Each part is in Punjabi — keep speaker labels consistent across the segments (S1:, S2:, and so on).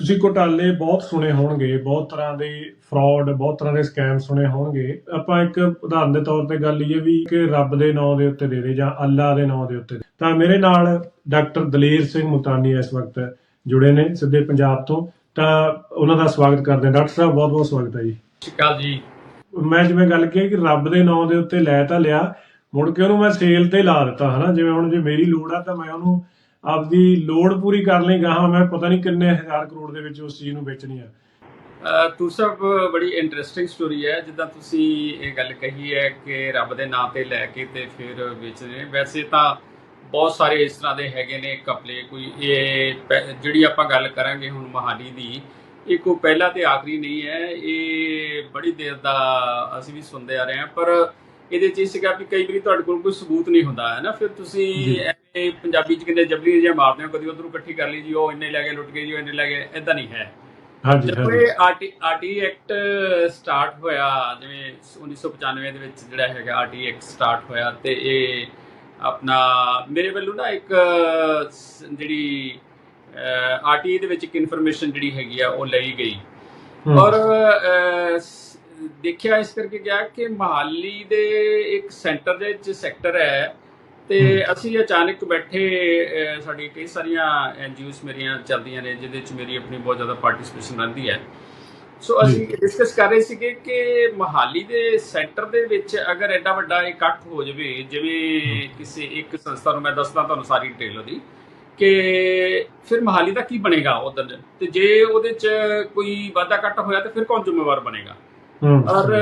S1: ਤੁਸੀਂ ਘੋਟਾਲੇ ਬਹੁਤ ਸੁਣੇ ਹੋਣਗੇ ਬਹੁਤ ਤਰ੍ਹਾਂ ਦੇ ਫਰਾਡ ਬਹੁਤ ਤਰ੍ਹਾਂ ਦੇ ਸਕੈਮ ਸੁਣੇ ਹੋਣਗੇ। ਆਪਾਂ ਇੱਕ ਉਦਾਹਰਨ ਦੇ ਤੌਰ ਤੇ ਗੱਲ ਇਹ ਵੀ ਕਿ ਰੱਬ ਦੇ ਨਾਮ ਦੇ ਉੱਤੇ ਦੇ ਦੇ ਜਾਂ ਅੱਲਾ ਦੇ ਨਾਮ ਦੇ ਉੱਤੇ। ਤਾਂ ਮੇਰੇ ਨਾਲ ਡਾਕਟਰ ਦਲੇਰ ਸਿੰਘ ਮੁਤਾਨੀ ਇਸ ਵਕਤ ਜੁੜੇ ਨੇ ਸਿੱਧੇ ਪੰਜਾਬ ਤੋਂ। ਤਾਂ ਉਹਨਾਂ ਦਾ ਸਵਾਗਤ ਕਰਦੇ ਹਾਂ। ਡਾਕਟਰ ਸਾਹਿਬ ਬਹੁਤ ਬਹੁਤ ਸਵਾਗਤ ਹੈ ਜੀ।
S2: ਅਕਾਲ ਜੀ।
S1: ਮੈਂ ਜਿਵੇਂ ਗੱਲ ਕੀਤੀ ਕਿ ਰੱਬ ਦੇ ਨਾਮ ਦੇ ਉੱਤੇ ਲੈ ਤਾਂ ਲਿਆ ਮੁੜ ਕੇ ਉਹਨੂੰ ਮੈਂ ਸੇਲ ਤੇ ਲਾ ਦਿੱਤਾ ਹਨਾ? ਜਿਵੇਂ ਹੁਣ ਜੇ ਮੇਰੀ ਲੋੜ ਆ ਤਾਂ ਮੈਂ ਉਹਨੂੰ ਆਪਦੀ ਲੋੜ ਪੂਰੀ ਕਰ ਲਈ ਗਾਹਾਂ ਮੈਂ ਪਤਾ ਨਹੀਂ ਕਿੰਨੇ ਹਜ਼ਾਰ ਕਰੋੜ ਦੇ ਵਿੱਚ ਉਸ ਚੀਜ਼ ਨੂੰ ਵੇਚਣੀ ਆ।
S2: ਤੂੰ ਸਭ ਬੜੀ ਇੰਟਰਸਟਿੰਗ ਸਟੋਰੀ ਹੈ। ਜਿੱਦਾਂ ਤੁਸੀਂ ਇਹ ਗੱਲ ਕਹੀ ਹੈ ਕਿ ਰੱਬ ਦੇ ਨਾਂ ਤੇ ਲੈ ਕੇ ਤੇ ਫਿਰ ਵੇਚਦੇ ਵੈਸੇ ਤਾਂ ਬਹੁਤ ਸਾਰੇ ਇਸ ਤਰ੍ਹਾਂ ਦੇ ਹੈਗੇ ਨੇ ਕਪਲੇ ਕੋਈ ਇਹ ਪਹਿ- ਜਿਹੜੀ ਆਪਾਂ ਗੱਲ ਕਰਾਂਗੇ ਹੁਣ ਮਹਾਲੀ ਦੀ, ਇਹ ਕੋਈ ਪਹਿਲਾ ਤੇ ਆਖਰੀ ਨਹੀਂ ਹੈ। ਇਹ ਬੜੀ ਦੇਰ ਦਾ ਅਸੀਂ ਵੀ ਸੁਣਦੇ ਆ ਰਹੇ ਹਾਂ। ਪਰ ਇਹਦੇ ਚ ਸੀਗਾ ਵੀ ਕਈ ਵਾਰੀ ਤੁਹਾਡੇ ਕੋਲ ਕੋਈ ਸਬੂਤ ਨਹੀਂ ਹੁੰਦਾ ਹੈ ਨਾ? ਫਿਰ ਤੁਸੀਂ। ਐਵੇਂ ਪੰਜਾਬੀ ਚ ਕਹਿੰਦੇ ਜਬਰੀ ਜਿਹਾ ਮਾਰਦੇ ਹੋ ਕਦੀ ਉਧਰੋਂ ਇਕੱਠੀ ਕਰ ਲਈ ਜੀ ਉਹ ਇੰਨੇ ਲੈ ਕੇ ਲੁੱਟ ਗਏ ਜੀ ਉਹ ਇੰਨੇ ਲੈ ਗਏ ਇਦਾਂ ਨਹੀਂ ਹੈ।
S1: ਹਾਂਜੀ ਹਾਂਜੀ।
S2: ਇਹ ਆਰਟੀ ਆਰਟੀ ਐਕਟ ਸਟਾਰਟ ਹੋਇਆ ਜਿਵੇਂ 1995 ਦੇ ਵਿੱਚ ਜਿਹੜਾ ਹੈਗਾ ਆਰਟੀ ਐਕਟ ਸਟਾਰਟ ਹੋਇਆ ਤੇ ਇਹ ਆਪਣਾ ਮੇਰੇ ਵੱਲੋਂ ਨਾ ਇੱਕ ਜਿਹੜੀ ਆਰਟੀ ਦੇ ਵਿੱਚ ਇੱਕ ਇਨਫੋਰਮੇਸ਼ਨ ਜਿਹੜੀ ਹੈਗੀ ਆ ਉਹ ਲਈ ਗਈ। ਔਰ ਦੇਖਿਆ ਇਸ ਕਰਕੇ ਗਿਆ ਕਿ ਮਹਾਲੀ ਦੇ ਇੱਕ ਸੈਂਟਰ ਦੇ ਵਿੱਚ ਸੈਕਟਰ ਹੈ ਤੇ ਅਸੀਂ ਅਚਾਨਕ ਬੈਠੇ ਸਾਡੀ ਕਈ ਸਾਰੀਆਂ ਐਨਜੀਓਸ ਮੇਰੀਆਂ ਚੱਲਦੀਆਂ ਨੇ ਜਿਹਦੇ ਵਿੱਚ ਮੇਰੀ ਆਪਣੀ ਬਹੁਤ ਜ਼ਿਆਦਾ ਪਾਰਟਿਸਿਪੇਸ਼ਨ ਰਹਿੰਦੀ ਹੈ। ਸੋ ਅਸੀਂ ਡਿਸਕਸ ਕਰ ਰਹੇ ਸੀਗੇ ਕਿ ਮਹਾਲੀ ਦੇ ਸੈਂਟਰ ਦੇ ਵਿੱਚ ਅਗਰ ਐਡਾ ਵੱਡਾ ਇਕੱਠ ਹੋ ਜਾਵੇ ਜਿਵੇਂ ਕਿਸੇ ਇੱਕ ਸੰਸਥਾ ਨੂੰ ਮੈਂ ਦੱਸਦਾ ਤੁਹਾਨੂੰ ਸਾਰੀ ਡਿਟੇਲ ਉਹਦੀ ਕਿ ਫਿਰ ਮਹਾਲੀ ਦਾ ਕੀ ਬਣੇਗਾ ਉਧਰ? ਤੇ ਜੇ ਉਹਦੇ ਚ ਕੋਈ ਵਾਧਾ ਘੱਟ ਹੋਇਆ ਤੇ ਫਿਰ ਕੌਣ ਜ਼ਿੰਮੇਵਾਰ ਬਣੇਗਾ? ਔਰ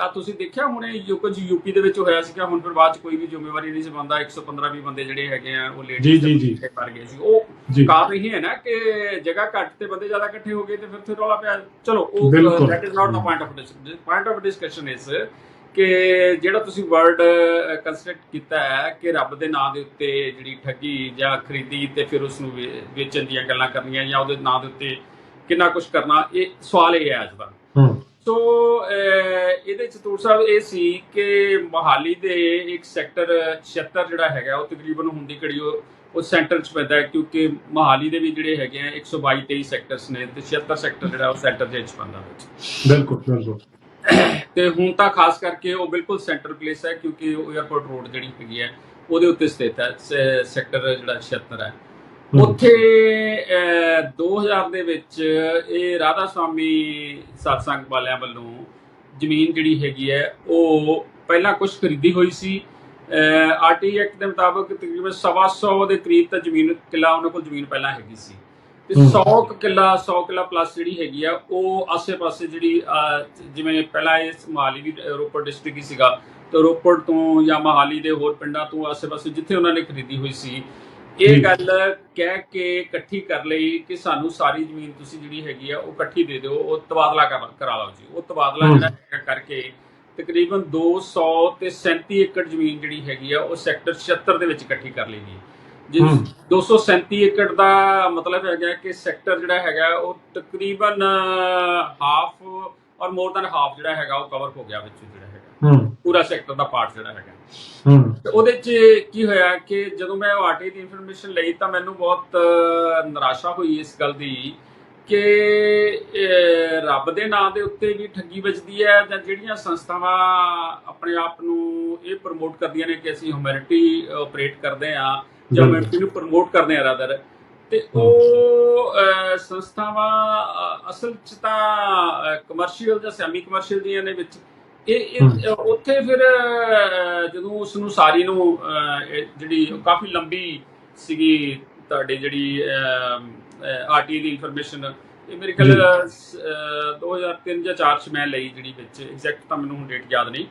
S2: ਆ ਤੁਸੀਂ ਦੇਖਿਆ ਹੁਣੇ ਯੂਕੇ ਚ ਯੂਪੀ ਦੇ ਵਿੱਚ ਹੋਇਆ ਸੀਗਾ ਹੁਣ ਫਿਰ ਬਾਅਦ ਚ ਕੋਈ ਵੀ ਜ਼ਿੰਮੇਵਾਰੀ ਨਹੀਂ ਸੀ ਬੰਦਾ 115 ਵੀ ਬੰਦੇ ਜਿਹੜੇ ਹੈਗੇ ਆ ਉਹ
S1: ਜੀ, ਜੀ, ਜੀ।
S2: ਲੇਡੀਜ਼ ਕਰ ਗਏ ਸੀ। ਉਹ
S1: ਜੀ।
S2: ਕਾਰਨ ਇਹ ਹੈ ਨਾ ਕਿ ਜਗ੍ਹਾ ਘੱਟ ਤੇ ਬੰਦੇ ਜ਼ਿਆਦਾ ਇਕੱਠੇ ਹੋ ਗਏ ਤੇ ਫਿਰ ਫਿਰ ਰੌਲਾ ਪਿਆ। ਚਲੋ ਉਹ। That is not the point of discussion point of discussion ਇਸ ਕਿ ਜਿਹੜਾ ਤੁਸੀਂ ਵਰਡ ਕੰਸਟਰਕਟ ਕੀਤਾ ਹੈ ਕਿ ਰੱਬ ਦੇ ਨਾਂ ਦੇ ਉੱਤੇ ਜਿਹੜੀ ਠੱਗੀ ਜਾਂ ਖਰੀਦੀ ਤੇ ਫਿਰ ਉਸ ਨੂੰ ਵੇਚਣ ਦੀਆਂ ਗੱਲਾਂ ਕਰਨੀਆਂ ਜਾਂ ਉਹਦੇ ਨਾਂ ਦੇ ਉੱਤੇ ਕਿੰਨਾ ਕੁਝ ਕਰਨਾ ਇਹ ਸਵਾਲ ਇਹ ਹੈ ਅੱਜ ਦਾ। ਸੋ ਇਹਦੇ ਚ ਤੂਰ ਸਾਹਿਬ ਇਹ ਸੀ ਕਿ ਮੋਹਾਲੀ ਦੇ ਇੱਕ ਸੈਕਟਰ 76 ਜਿਹੜਾ ਹੈਗਾ ਉਹ ਤਕਰੀਬਨ ਹੁੰਦੀ ਘੜੀ ਉਹ ਸੈਂਟਰ ਚ ਪੈਂਦਾ ਹੈ ਕਿਉਂਕਿ ਮੋਹਾਲੀ ਦੇ ਵੀ ਜਿਹੜੇ ਹੈਗੇ ਆ 122 23 ਸੈਕਟਰਸ ਨੇ ਤੇ 76 ਸੈਕਟਰ ਜਿਹੜਾ ਉਹ ਸੈਂਟਰ ਦੇ ਵਿੱਚ ਪੈਂਦਾ ਵਿੱਚ।
S1: ਬਿਲਕੁਲ ਬਿਲਕੁਲ।
S2: ਤੇ ਹੁਣ ਤਾਂ ਖਾਸ ਕਰਕੇ ਉਹ ਬਿਲਕੁਲ ਸੈਂਟਰ ਪਲੇਸ ਹੈ ਕਿਉਂਕਿ ਉਹ 에어ਪੋਰਟ ਰੋਡ ਜਿਹੜੀ ਹੈਗੀ ਹੈ ਉਹਦੇ ਉੱਤੇ ਸਥਿਤ ਹੈ ਸੈਕਟਰ ਜਿਹੜਾ 76 ਹੈ। ਉੱਥੇ ਅਹ, 2000 ਦੇ ਵਿੱਚ ਇਹ ਰਾਧਾ ਸਵਾਮੀ satsang ਵਾਲਿਆਂ ਵੱਲੋਂ ਜ਼ਮੀਨ ਜਿਹੜੀ ਹੈਗੀ ਹੈ ਉਹ ਪਹਿਲਾਂ ਕੁਝ ਖਰੀਦੀ ਹੋਈ ਸੀ। ਆਰਟੀ ਐਕਟ ਦੇ ਮੁਤਾਬਕ ਤਕਰੀਬਨ ਸਵਾ ਸੌ ਦੇ ਕਰੀਬ ਤਾਂ ਜ਼ਮੀਨ ਕਿੱਲਾ ਉਹਨਾਂ ਕੋਲ ਜ਼ਮੀਨ ਪਹਿਲਾਂ ਹੈਗੀ ਸੀ। ਤੇ
S1: ਹਮ।
S2: 100 ਕੁ ਕਿੱਲਾ 100 ਕਿੱਲਾ ਪਲੱਸ ਜਿਹੜੀ ਹੈਗੀ ਆ ਉਹ ਆਸੇ-ਪਾਸੇ ਜਿਹੜੀ ਜਿਵੇਂ ਪਹਿਲਾਂ ਇਹ ਮੋਹਾਲੀ ਵੀ ਰੋਪੜ ਡਿਸਟ੍ਰਿਕਟ ਹੀ ਸੀਗਾ ਤੇ ਰੋਪੜ ਤੋਂ ਜਾਂ ਮੋਹਾਲੀ ਦੇ ਹੋਰ ਪਿੰਡਾਂ ਤੋਂ ਆਸੇ-ਪਾਸੇ ਜਿੱਥੇ ਉਹਨਾਂ ਨੇ ਖਰੀਦੀ ਹੋਈ ਸੀ ਇਹ
S1: ਜੀ।
S2: ਗੱਲ ਕਹਿ ਕੇ ਇਕੱਠੀ ਕਰ ਲਈ ਕਿ ਸਾਨੂੰ ਸਾਰੀ ਜ਼ਮੀਨ ਤੁਸੀਂ ਜਿਹੜੀ ਹੈਗੀ ਆ ਉਹ ਇਕੱਠੀ ਦੇ ਦਿਓ ਉਹ ਤਬਾਦਲਾ ਕਰ- ਲਓ ਜੀ ਉਹ ਤਬਾਦਲਾ। ਜਿਹੜਾ ਹੈਗਾ ਕਰਕੇ ਤਕਰੀਬਨ 200 ਤੇ 37 ਏਕੜ ਜ਼ਮੀਨ ਜਿਹੜੀ ਹੈਗੀ ਆ ਉਹ ਸੈਕਟਰ 76 ਦੇ ਵਿੱਚ ਇਕੱਠੀ ਕਰ ਲਈ ਗਈ ਜਿਸ
S1: ਹਮ।
S2: 237 ਏਕੜ ਦਾ ਮਤਲਬ ਹੈਗਾ ਕਿ ਸੈਕਟਰ ਜਿਹੜਾ ਹੈਗਾ ਉਹ ਤਕਰੀਬਨ ਹਾਫ ਔਰ ਮੋਰ ਦਨ ਹਾਫ ਜਿਹੜਾ ਹੈਗਾ ਉਹ ਕਵਰ ਹੋ ਗਿਆ ਵਿੱਚ ਜਿਹੜਾ ਹੈਗਾ ਪੂਰਾ ਸੈਕਟਰ ਦਾ ਪਾਰਟ ਜਿਹੜਾ ਹੈਗਾ ਤੇ ਉਹਦੇ 'ਚ ਕੀ ਹੋਇਆ ਕਿ ਜਦੋਂ ਮੈਂ ਆਰਟੀ ਦੀ ਇਨਫੋਰਮੇਸ਼ਨ ਲਈ ਤਾਂ ਮੈਨੂੰ ਬਹੁਤ ਅਹ, ਨਿਰਾਸ਼ਾ ਹੋਈ ਇਸ ਗੱਲ ਦੀ ਕਿ ਅਹ, ਰੱਬ ਦੇ ਨਾਂ ਦੇ ਉੱਤੇ ਵੀ ਠੱਗੀ ਵੱਜਦੀ ਹੈ ਜਾਂ ਜਿਹੜੀਆਂ ਸੰਸਥਾਵਾਂ ਆਪਣੇ ਆਪ ਨੂੰ ਇਹ ਪ੍ਰਮੋਟ ਕਰਦੀਆਂ ਨੇ ਕਿ ਅਸੀਂ ਹਿਊਮੈਨਿਟੀ ਆਪਰੇਟ ਕਰਦੇ ਆ ਜਾਂ
S1: ਬਿਲਕੁਲ।
S2: ਹਿਊਮੈਨਿਟੀ ਨੂੰ ਪ੍ਰਮੋਟ ਕਰਦੇ ਆ ਰਾਦਰ ਤੇ ਉਹ ਅਹ, ਸੰਸਥਾਵਾਂ ਅਹ, ਅਸਲ 'ਚ ਤਾਂ ਕਮਰਸ਼ੀਅਲ ਜਾਂ ਸੈਮੀ ਕਮਰਸ਼ੀਅਲ ਦੀਆਂ ਨੇ ਵਿੱਚ ਇਹ ਉੱਥੇ ਫਿਰ ਜਦੋਂ ਉਸ ਨੂੰ ਸਾਰੀ ਨੂੰ ਜਿਹੜੀ ਕਾਫੀ ਲੰਬੀ ਸੀਗੀ ਤੁਹਾਡੀ ਜਿਹੜੀ ਆਰਟੀ ਦੀ ਇਨਫੋਰਮੇਸ਼ਨ ਇਹ ਮੇਰੇ। ਅਹ, 2003 ਜਾਂ 4 ਚ ਮੈਂ ਲਈ ਜਿਹੜੀ ਵਿੱਚ ਐਗਜ਼ੈਕਟ ਤਾਂ ਮੈਨੂੰ ਹੁਣ ਡੇਟ ਯਾਦ ਨਹੀਂ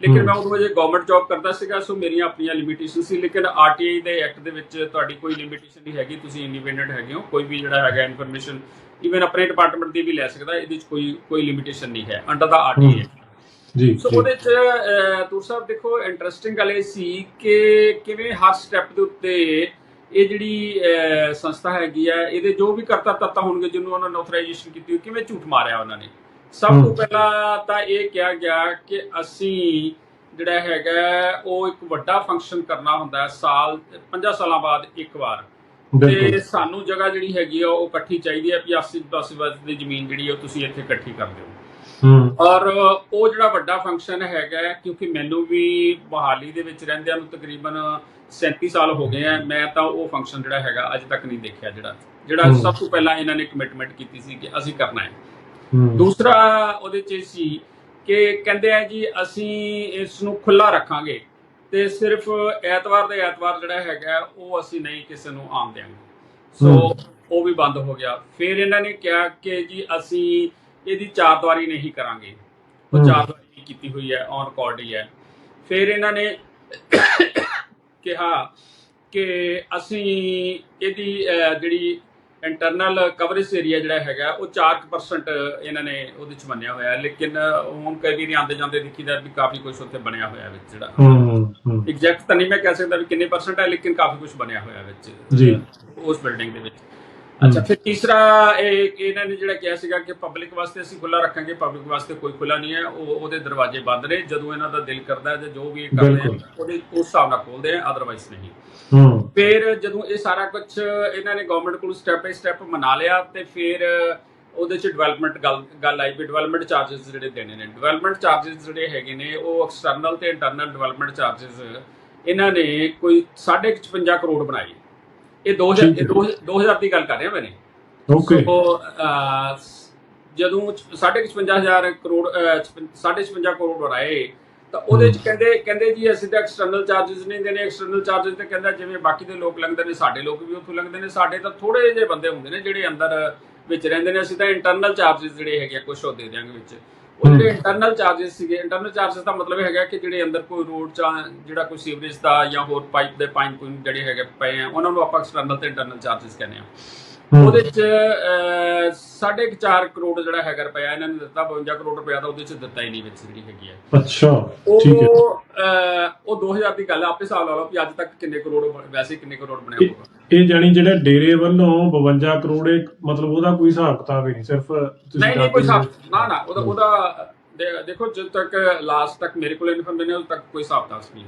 S2: ਲੇਕਿਨ। ਮੈਂ ਉਦੋਂ ਵਜੇ ਗਵਰਨਮੈਂਟ ਜੌਬ ਕਰਦਾ ਸੀਗਾ ਸੋ ਮੇਰੀਆਂ ਆਪਣੀਆਂ ਲਿਮਿਟੇਸ਼ਨ ਸੀ ਲੇਕਿਨ ਆਰਟੀਆਈ ਦੇ ਐਕਟ ਦੇ ਵਿੱਚ ਤੁਹਾਡੀ ਕੋਈ ਲਿਮਿਟੇਸ਼ਨ ਨਹੀਂ ਹੈਗੀ ਤੁਸੀਂ ਇੰਡੀਪੈਂਡੈਂਟ ਹੈਗੇ ਹੋ ਕੋਈ ਵੀ ਜਿਹੜਾ ਹੈਗਾ ਇਨਫੋਰਮੇਸ਼ਨ ਇਵਨ ਆਪਣੇ ਡਿਪਾਰਟਮੈਂਟ ਦੀ ਵੀ ਲੈ ਸਕਦਾ ਇਹਦੇ ਵਿੱਚ ਕੋਈ ਕੋਈ ਲਿਮਿਟੇਸ਼ਨ ਨਹੀਂ ਹੈ ਅੰਡਰ ਦਾ ਆਰਟੀਆਈ
S1: ਜੀ
S2: ਸੋ ਉਹਦੇ ਚ ਤੂਰ ਸਾਹਿਬ ਦੇਖੋ ਇੰਟਰਸਟਿੰਗ ਗੱਲ ਇਹ ਸੀ ਕਿ ਕਿਵੇਂ ਹਰ ਸਟੈਪ ਦੇ ਉੱਤੇ ਇਹ ਜਿਹੜੀ ਸੰਸਥਾ ਹੈਗੀ ਆ ਇਹਦੇ ਜੋ ਵੀ ਕਰਤਾ ਤੱਤਾ ਹੋਣਗੇ ਜਿਹਨੂੰ ਉਹਨਾਂ ਨੇ ਆਥੋਰਾਈਜੇਸ਼ਨ ਕੀਤੀ ਕਿਵੇਂ ਝੂਠ ਮਾਰਿਆ ਉਹਨਾਂ ਨੇ। ਸਭ ਤੋਂ। ਪਹਿਲਾਂ ਤਾਂ ਇਹ ਕਿਹਾ ਗਿਆ ਕਿ ਅਸੀਂ ਜਿਹੜਾ ਹੈਗਾ ਉਹ ਇੱਕ ਵੱਡਾ ਫੰਕਸ਼ਨ ਕਰਨਾ ਹੁੰਦਾ ਸਾਲ 50 ਸਾਲਾਂ ਬਾਅਦ ਇੱਕ ਵਾਰ। ਤੇ ਸਾਨੂੰ ਜਗ੍ਹਾ ਜਿਹੜੀ ਹੈਗੀ ਆ ਉਹ ਇਕੱਠੀ ਚਾਹੀਦੀ ਹੈ ਵੀ 80 10 ਵਜ ਦੀ ਜ਼ਮੀਨ ਜਿਹੜੀ ਆ ਤੁਸੀਂ ਇੱਥੇ ਇਕੱਠੀ ਕਰ ਦਿਓ ਔਰ ਉਹ ਜਿਹੜਾ ਵੱਡਾ ਫੰਕਸ਼ਨ ਹੈਗਾ ਕਿਉਂਕਿ ਮੈਨੂੰ ਵੀ ਮੋਹਾਲੀ ਦੇ ਵਿੱਚ ਰਹਿੰਦਿਆਂ ਨੂੰ ਤਕਰੀਬਨ 37 ਸਾਲ ਹੋ ਗਏ ਆ ਮੈਂ ਤਾਂ ਉਹ ਫੰਕਸ਼ਨ ਜਿਹੜਾ ਹੈਗਾ ਅੱਜ ਤੱਕ ਨਹੀਂ ਦੇਖਿਆ ਜਿਹੜਾ ਜਿਹੜਾ। ਸਭ ਤੋਂ ਪਹਿਲਾਂ ਇਹਨਾਂ ਨੇ ਕਮਿਟਮੈਂਟ ਕੀਤੀ ਸੀ ਕਿ ਅਸੀਂ ਕਰਨਾ ਹੈ। ਦੂਸਰਾ ਉਹਦੇ ਚ ਸੀ ਕਿ ਕਹਿੰਦੇ ਆ ਜੀ ਅਸੀਂ ਇਸ ਨੂੰ ਖੁੱਲਾ ਰੱਖਾਂਗੇ ਤੇ ਸਿਰਫ ਐਤਵਾਰ ਦੇ ਐਤਵਾਰ ਜਿਹੜਾ ਹੈਗਾ ਉਹ ਅਸੀਂ ਨਹੀਂ ਕਿਸੇ ਨੂੰ ਆਮ ਦੇਵਾਂਗੇ ਸੋ। ਉਹ ਵੀ ਬੰਦ ਹੋ ਗਿਆ। ਫਿਰ ਇਹਨਾਂ ਨੇ ਕਿਹਾ ਕਿ ਜੀ ਅਸੀਂ ਇਹਦੀ ਚਾਰ ਦੀਵਾਰੀ ਨਹੀਂ ਕਰਾਂਗੇ ਉਹ। ਚਾਰ ਦੀਵਾਰੀ ਕੀਤੀ ਹੋਈ ਹੈ ਔਨ ਰਿਕਾਰਡ ਹੀ ਹੈ ਫਿਰ ਇਹਨਾਂ ਨੇ ਕਿਹਾ ਕਿ ਅਸੀਂ ਇਹਦੀ ਜਿਹੜੀ ਇੰਟਰਨਲ ਕਵਰੇਜ ਏਰੀਆ ਜਿਹੜਾ ਹੈਗਾ ਉਹ 4% ਇਹਨਾਂ ਨੇ ਉਹਦੇ ਚ ਮੰਨਿਆ ਹੋਇਆ। ਲੇਕਿਨ ਹੁਣ ਕਈ ਵੀ ਨਹੀਂ ਆਉਂਦੇ ਜਾਂਦੇ ਦਿਖੀਦਾ ਵੀ ਕਾਫੀ ਕੁਝ ਉੱਥੇ ਬਣਿਆ ਹੋਇਆ ਵਿੱਚ ਜਿਹੜਾ ਐਗਜ਼ੈਕਟ ਤਾਂ ਨਹੀਂ ਮੈਂ ਕਹਿ ਸਕਦਾ ਵੀ ਕਿੰਨੇ ਪਰਸੈਂਟ ਹੈ ਲੇਕਿਨ ਕਾਫੀ ਕੁਝ ਬਣਿਆ ਹੋਇਆ ਵਿੱਚ
S1: ਜੀ।
S2: ਉਸ ਬਿਲਡਿੰਗ ਦੇ ਵਿੱਚ ਅੱਛਾ ਫਿਰ ਤੀਸਰਾ ਇਹ ਇਹਨਾਂ ਨੇ ਜਿਹੜਾ ਕਿਹਾ ਸੀਗਾ ਕਿ ਪਬਲਿਕ ਵਾਸਤੇ ਅਸੀਂ ਖੁੱਲਾ ਰੱਖਾਂਗੇ ਪਬਲਿਕ ਵਾਸਤੇ ਕੋਈ ਖੁੱਲਾ ਨਹੀਂ ਹੈ ਉਹ ਉਹਦੇ ਦਰਵਾਜ਼ੇ ਬੰਦ ਨੇ ਜਦੋਂ ਇਹਨਾਂ ਦਾ ਦਿਲ ਕਰਦਾ ਹੈ ਤੇ ਜੋ ਵੀ ਇਹ ਕਰਦੇ ਆ ਉਹਦੇ ਉਸ ਹਿਸਾਬ ਨਾਲ ਖੋਲਦੇ ਆ ਅਦਰਵਾਈਜ਼ ਨਹੀਂ।
S1: ਹੂੰ।
S2: ਫਿਰ ਜਦੋਂ ਇਹ ਸਾਰਾ ਕੁਝ ਇਹਨਾਂ ਨੇ ਗਵਰਨਮੈਂਟ ਕੋਲ ਸਟੈਪ ਬਾਈ ਸਟੈਪ ਮਨਾ ਲਿਆ ਤੇ ਫਿਰ ਉਹਦੇ ਚ ਡਿਵੈਲਪਮੈਂਟ ਗੱਲ ਗੱਲ ਆਈ ਵੀ ਡਿਵੈਲਪਮੈਂਟ ਚਾਰजेस ਜਿਹੜੇ ਦੇਣੇ ਨੇ। ਡਿਵੈਲਪਮੈਂਟ ਚਾਰजेस ਜਿਹੜੇ ਹੈਗੇ ਨੇ ਉਹ ਐਕਸਟਰਨਲ ਤੇ ਇੰਟਰਨਲ ਡਿਵੈਲਪਮੈਂਟ ਚਾਰजेस ਇਹਨਾਂ ਨੇ ਕੋਈ 55 ਕਰੋੜ ਬਣਾਈ ਇਹ 2000 2000 ਦੀ ਗੱਲ ਕਰ ਰਿਹਾ ਮੈਨੇ
S1: ਓਕੇ।
S2: ਸੋ ਜਦੋਂ 55000 ਕਰੋੜ 550 ਕਰੋੜ ਬਣਾਏ ਤਾਂ ਉਹਦੇ ਚ ਕਹਿੰਦੇ ਕਹਿੰਦੇ ਜੀ ਅਸੀਂ ਤਾਂ ਐਕਸਟਰਨਲ ਚਾਰजेस ਨਹੀਂ ਦੇਣੇ। ਐਕਸਟਰਨਲ ਚਾਰजेस ਤੇ ਕਹਿੰਦਾ ਜਿਵੇਂ ਬਾਕੀ ਦੇ ਲੋਕ ਲੰਘਦੇ ਨੇ ਸਾਡੇ ਲੋਕ ਵੀ ਉੱਥੋਂ ਲੰਘਦੇ ਨੇ। ਸਾਡੇ ਤਾਂ ਥੋੜੇ ਜਿਹੇ ਬੰਦੇ ਹੁੰਦੇ ਨੇ ਜਿਹੜੇ ਅੰਦਰ ਵਿੱਚ ਰਹਿੰਦੇ ਨੇ। ਅਸੀਂ ਤਾਂ ਇੰਟਰਨਲ ਚਾਰजेस ਜਿਹੜੇ ਹੈਗੇ ਕੁਝ ਉਹ ਦੇ ਦਿਆਂਗੇ ਵਿੱਚ। ਉਹ ਜਿਹੜੇ ਇੰਟਰਨਲ ਚਾਰजेस ਸੀਗੇ। ਇੰਟਰਨਲ ਚਾਰजेस ਦਾ ਮਤਲਬ ਇਹ ਹੈਗਾ ਕਿ ਜਿਹੜੇ ਅੰਦਰ ਕੋਈ ਰੋਡ ਜਾਂ ਜਿਹੜਾ ਕੋਈ ਸੀਵਰੇਜ ਦਾ ਜਾਂ ਹੋਰ ਪਾਈਪ ਦੇ ਪਾਈਪ ਕੋਈ ਜਿਹੜੇ ਹੈਗੇ ਪਏ ਆ ਉਹਨਾਂ ਨੂੰ ਆਪਾਂ ਐਕਸਟਰਨਲ ਤੇ ਇੰਟਰਨਲ ਚਾਰजेस ਕਹਿੰਦੇ ਆ। ਉਹਦੇ ਚ ਅਹ, ਸਾਢੇ ਕੁ ਚਾਰ ਕਰੋੜ ਜਿਹੜਾ ਹੈਗਾ ਰੁਪਇਆ ਇਹਨਾਂ ਨੇ ਦਿੱਤਾ 52 ਕਰੋੜ ਰੁਪਇਆ ਤਾਂ ਉਹਦੇ ਚ ਦਿੱਤਾ ਹੀ ਨਹੀਂ ਵਿੱਚ ਜਿਹੜੀ ਹੈਗੀ ਹੈ
S1: ਅੱਛਾ ਠੀਕ ਹੈ।
S2: ਉਹ ਅਹ, ਉਹ 2000 ਦੀ ਗੱਲ ਆਪੇ ਹਿਸਾਬ ਲਾ ਲਓ ਵੀ ਅੱਜ ਤੱਕ ਕਿੰਨੇ ਕਰੋੜ ਵੈਸੇ ਕਿੰਨੇ ਕਰੋੜ ਬਣਿਆ ਹੋਊਗਾ।
S1: ਇਹ ਜਾਨੀ ਜਿਹੜਾ ਡੇਰੇ ਵੱਲੋਂ 52 ਕਰੋੜ ਇਹ ਮਤਲਬ ਉਹਦਾ ਕੋਈ ਹਿਸਾਬ ਕਿਤਾਬ ਹੀ ਨਹੀਂ ਸਿਰਫ ਤੁਸੀਂ
S2: ਨਹੀਂ ਨਹੀਂ ਕੋਈ ਹਿਸਾਬ ਨਾ ਨਾ ਉਹਦਾ ਉਹਦਾ ਦੇ- ਦੇਖੋ ਜਦ ਤੱਕ ਲਾਸਟ ਤੱਕ ਮੇਰੇ ਕੋਲ ਇਨਫੋਰਮੇਸ਼ਨ ਹੈ ਉਦੋਂ ਤੱਕ ਕੋਈ ਹਿਸਾਬ ਤਾਸ ਨਹੀਂ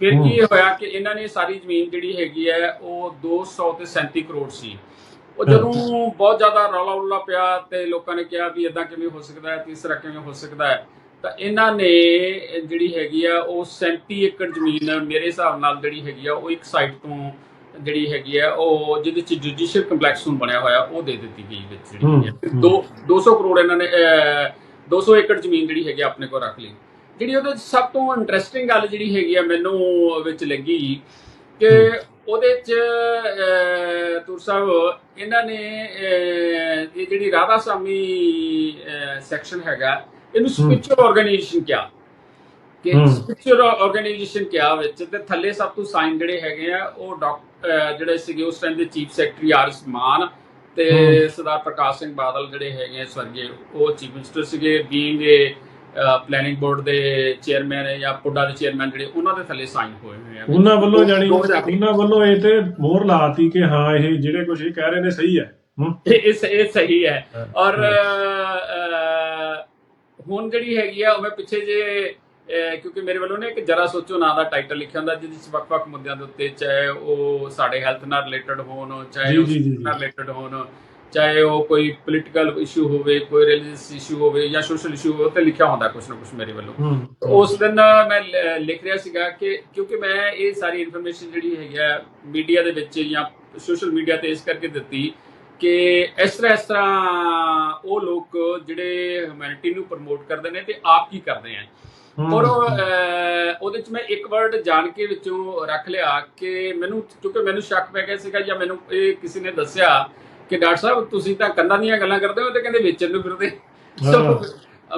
S2: ਫਿਰ ਕੀ ਹੋਇਆ ਕਿ ਇਹਨਾਂ ਨੇ ਸਾਰੀ ਜ਼ਮੀਨ ਜਿਹੜੀ ਹੈਗੀ ਹੈ ਉਹ 200 ਤੇ 37 ਕਰੋੜ ਸੀ। ਉਹ ਜਦੋਂ ਬਹੁਤ ਜ਼ਿਆਦਾ ਰੌਲਾ ਰੌਲਾ ਪਿਆ ਤੇ ਲੋਕਾਂ ਨੇ ਕਿਹਾ ਵੀ ਇਦਾਂ ਕਿਵੇਂ ਹੋ ਸਕਦਾ ਹੈ ਤੀਸਰਾ ਕਿਵੇਂ ਹੋ ਸਕਦਾ ਹੈ ਤਾਂ ਇਹਨਾਂ ਨੇ ਜਿਹੜੀ ਹੈਗੀ ਆ ਉਹ 37 ਏਕੜ ਜ਼ਮੀਨ ਮੇਰੇ ਹਿਸਾਬ ਨਾਲ ਜਿਹੜੀ ਹੈਗੀ ਆ ਉਹ ਇੱਕ ਸਾਈਡ ਤੋਂ ਜਿਹੜੀ ਹੈਗੀ ਆ ਉਹ ਜਿਹਦੇ ਚ ਜੁਡੀਸ਼ੀਅਲ ਕੰਪਲੈਕਸ ਨੂੰ ਬਣਿਆ ਹੋਇਆ ਉਹ ਦੇ ਦਿੱਤੀ ਗਈ ਵਿੱਚ ਜਿਹੜੀ।
S1: ਹੂੰ।
S2: ਦੋ 200 ਕਰੋੜ ਇਹਨਾਂ ਨੇ ਅਹ, 200 ਏਕੜ ਜ਼ਮੀਨ ਜਿਹੜੀ ਹੈਗੀ ਆਪਣੇ ਕੋਲ ਰੱਖ ਲਈ ਜਿਹੜੀ ਉਹਦੇ ਸਭ ਤੋਂ ਇੰਟਰਸਟਿੰਗ ਗੱਲ ਜਿਹੜੀ ਹੈਗੀ ਆ ਮੈਨੂੰ ਵਿੱਚ ਲੱਗੀ ਕਿ ਉਹਦੇ ਚ ਤੁਰ ਸਾਹਿਬ ਇਹਨਾਂ ਨੇ ਇਹ ਜਿਹੜੀ ਰਾਧਾ ਸਾਮੀ ਸੈਕਸ਼ਨ ਹੈਗਾ ਇਹਨੂੰ ਸਪਿਰਚੁਅਲ ਆਰਗੇਨਾਈਜੇਸ਼ਨ ਕਿਹਾ ਕਿ। ਸਪਿਰਚੁਅਲ ਆਰਗੇਨਾਈਜੇਸ਼ਨ ਕਿਹਾ ਵਿੱਚ ਤੇ ਥੱਲੇ ਸਭ ਤੋਂ ਸਾਈਨ ਜਿਹੜੇ ਹੈਗੇ ਆ ਉਹ ਡਾਕ- ਅਹ, ਜਿਹੜੇ ਸੀਗੇ ਉਸ ਟਾਈਮ ਦੇ chief secretary R S Maan ਤੇ। ਸਰਦਾਰ ਪ੍ਰਕਾਸ਼ ਸਿੰਘ ਬਾਦਲ ਜਿਹੜੇ ਹੈਗੇ ਸਵਰਗੀ ਉਹ ਚੀਫ ਮਿਨਿਸਟਰ ਸੀਗੇ ਬੀਇੰਗ ਏ ਪਲੈਨਿੰਗ ਬੋਰਡ ਦੇ ਚੇਅਰਮੈਨ ਜਾਂ ਪੁੱਡਾ ਦੇ ਚੇਅਰਮੈਨ ਜਿਹੜੇ ਉਹਨਾਂ ਦੇ ਥੱਲੇ ਸਾਈਨ ਹੋਏ ਹੋਏ ਆ।
S1: ਉਹਨਾਂ ਵੱਲੋਂ ਜਾਨੀ ਉਹਨਾਂ ਵੱਲੋਂ ਇਹ ਤੇ ਮੋਹਰ ਲਾਤੀ ਕਿ ਹਾਂ ਇਹ ਜਿਹੜੇ ਕੁਝ ਇਹ ਕਹਿ ਰਹੇ ਨੇ ਸਹੀ ਹੈ।
S2: ਇਹ ਇਹ ਸਹੀ ਹੈ। ਔਰ ਹੁਣ ਜਿਹੜੀ ਹੈਗੀ ਆ ਉਹ ਮੈਂ ਪਿੱਛੇ ਜੇ ਕਿਉਂਕਿ ਮੇਰੇ ਵੱਲੋਂ ਨੇ ਇੱਕ ਜਰਾ ਸੋਚੋ ਨਾਂ ਦਾ ਟਾਈਟਲ ਲਿਖਿਆ ਹੁੰਦਾ ਜਿਹਦੇ ਵਿੱਚ ਵੱਖ-ਵੱਖ ਮੁੱਦਿਆਂ ਦੇ ਉੱਤੇ ਚਾਹੇ ਉਹ ਸਾਡੇ ਹੈਲਥ ਨਾਲ ਰਿਲੇਟਡ ਹੋਣ ਚਾਹੇ
S1: ਜੀ।
S2: ਨਾਲ ਰਿਲੇਟਡ ਹੋਣ ਚਾਹੇ ਉਹ ਕੋਈ ਪੋਲੀਟੀਕਲ ਇਸ਼ੂ ਹੋਵੇ ਕੋਈ ਰਿਲੀਜੀਅਸ ਇਸ਼ੂ ਹੋਵੇ ਜਾਂ ਸੋਸ਼ਲ ਇਸ਼ੂ ਹੋਵੇ ਤੇ ਲਿਖਿਆ ਹੁੰਦਾ ਕੁਝ ਨਾ ਕੁਝ ਮੇਰੇ ਵੱਲੋਂ। ਉਸ ਦਿਨ ਮੈਂ ਲਿਖ ਰਿਹਾ ਸੀਗਾ ਕਿ ਕਿਉਂਕਿ ਮੈਂ ਇਹ ਸਾਰੀ ਇਨਫੋਰਮੇਸ਼ਨ ਜਿਹੜੀ ਹੈਗੀ ਆ ਮੀਡੀਆ ਦੇ ਵਿੱਚ ਜਾਂ ਸੋਸ਼ਲ ਮੀਡੀਆ ਤੇ ਇਸ ਕਰਕੇ ਦਿੱਤੀ ਕਿ ਇਸ ਤਰ੍ਹਾਂ ਇਸ ਤਰ੍ਹਾਂ ਉਹ ਲੋਕ ਜਿਹੜੇ ਹਿਊਮੈਨਿਟੀ ਨੂੰ ਪ੍ਰਮੋਟ ਕਰਦੇ ਨੇ ਤੇ ਆਪ ਕੀ ਕਰਦੇ ਆ। ਔਰ ਉਹਦੇ ਚ ਮੈਂ ਇੱਕ ਵਰਡ ਜਾਣ ਕੇ ਵਿੱਚੋਂ ਰੱਖ ਲਿਆ ਕਿ ਮੈਨੂੰ ਕਿਉਂਕਿ ਮੈਨੂੰ ਸ਼ੱਕ ਪੈ ਗਿਆ ਸੀਗਾ ਜਾਂ ਮੈਨੂੰ ਇਹ ਕਿਸੇ ਨੇ ਦੱਸਿਆ ਕਿ ਡਾਕਟਰ ਸਾਹਿਬ ਤੁਸੀਂ ਤਾਂ ਕੰਨਾਂ ਦੀਆਂ ਗੱਲਾਂ ਕਰਦੇ ਹੋ ਤੇ ਕਹਿੰਦੇ ਵੇਚਣ ਨੂੰ ਫਿਰਦੇ। ਸੋ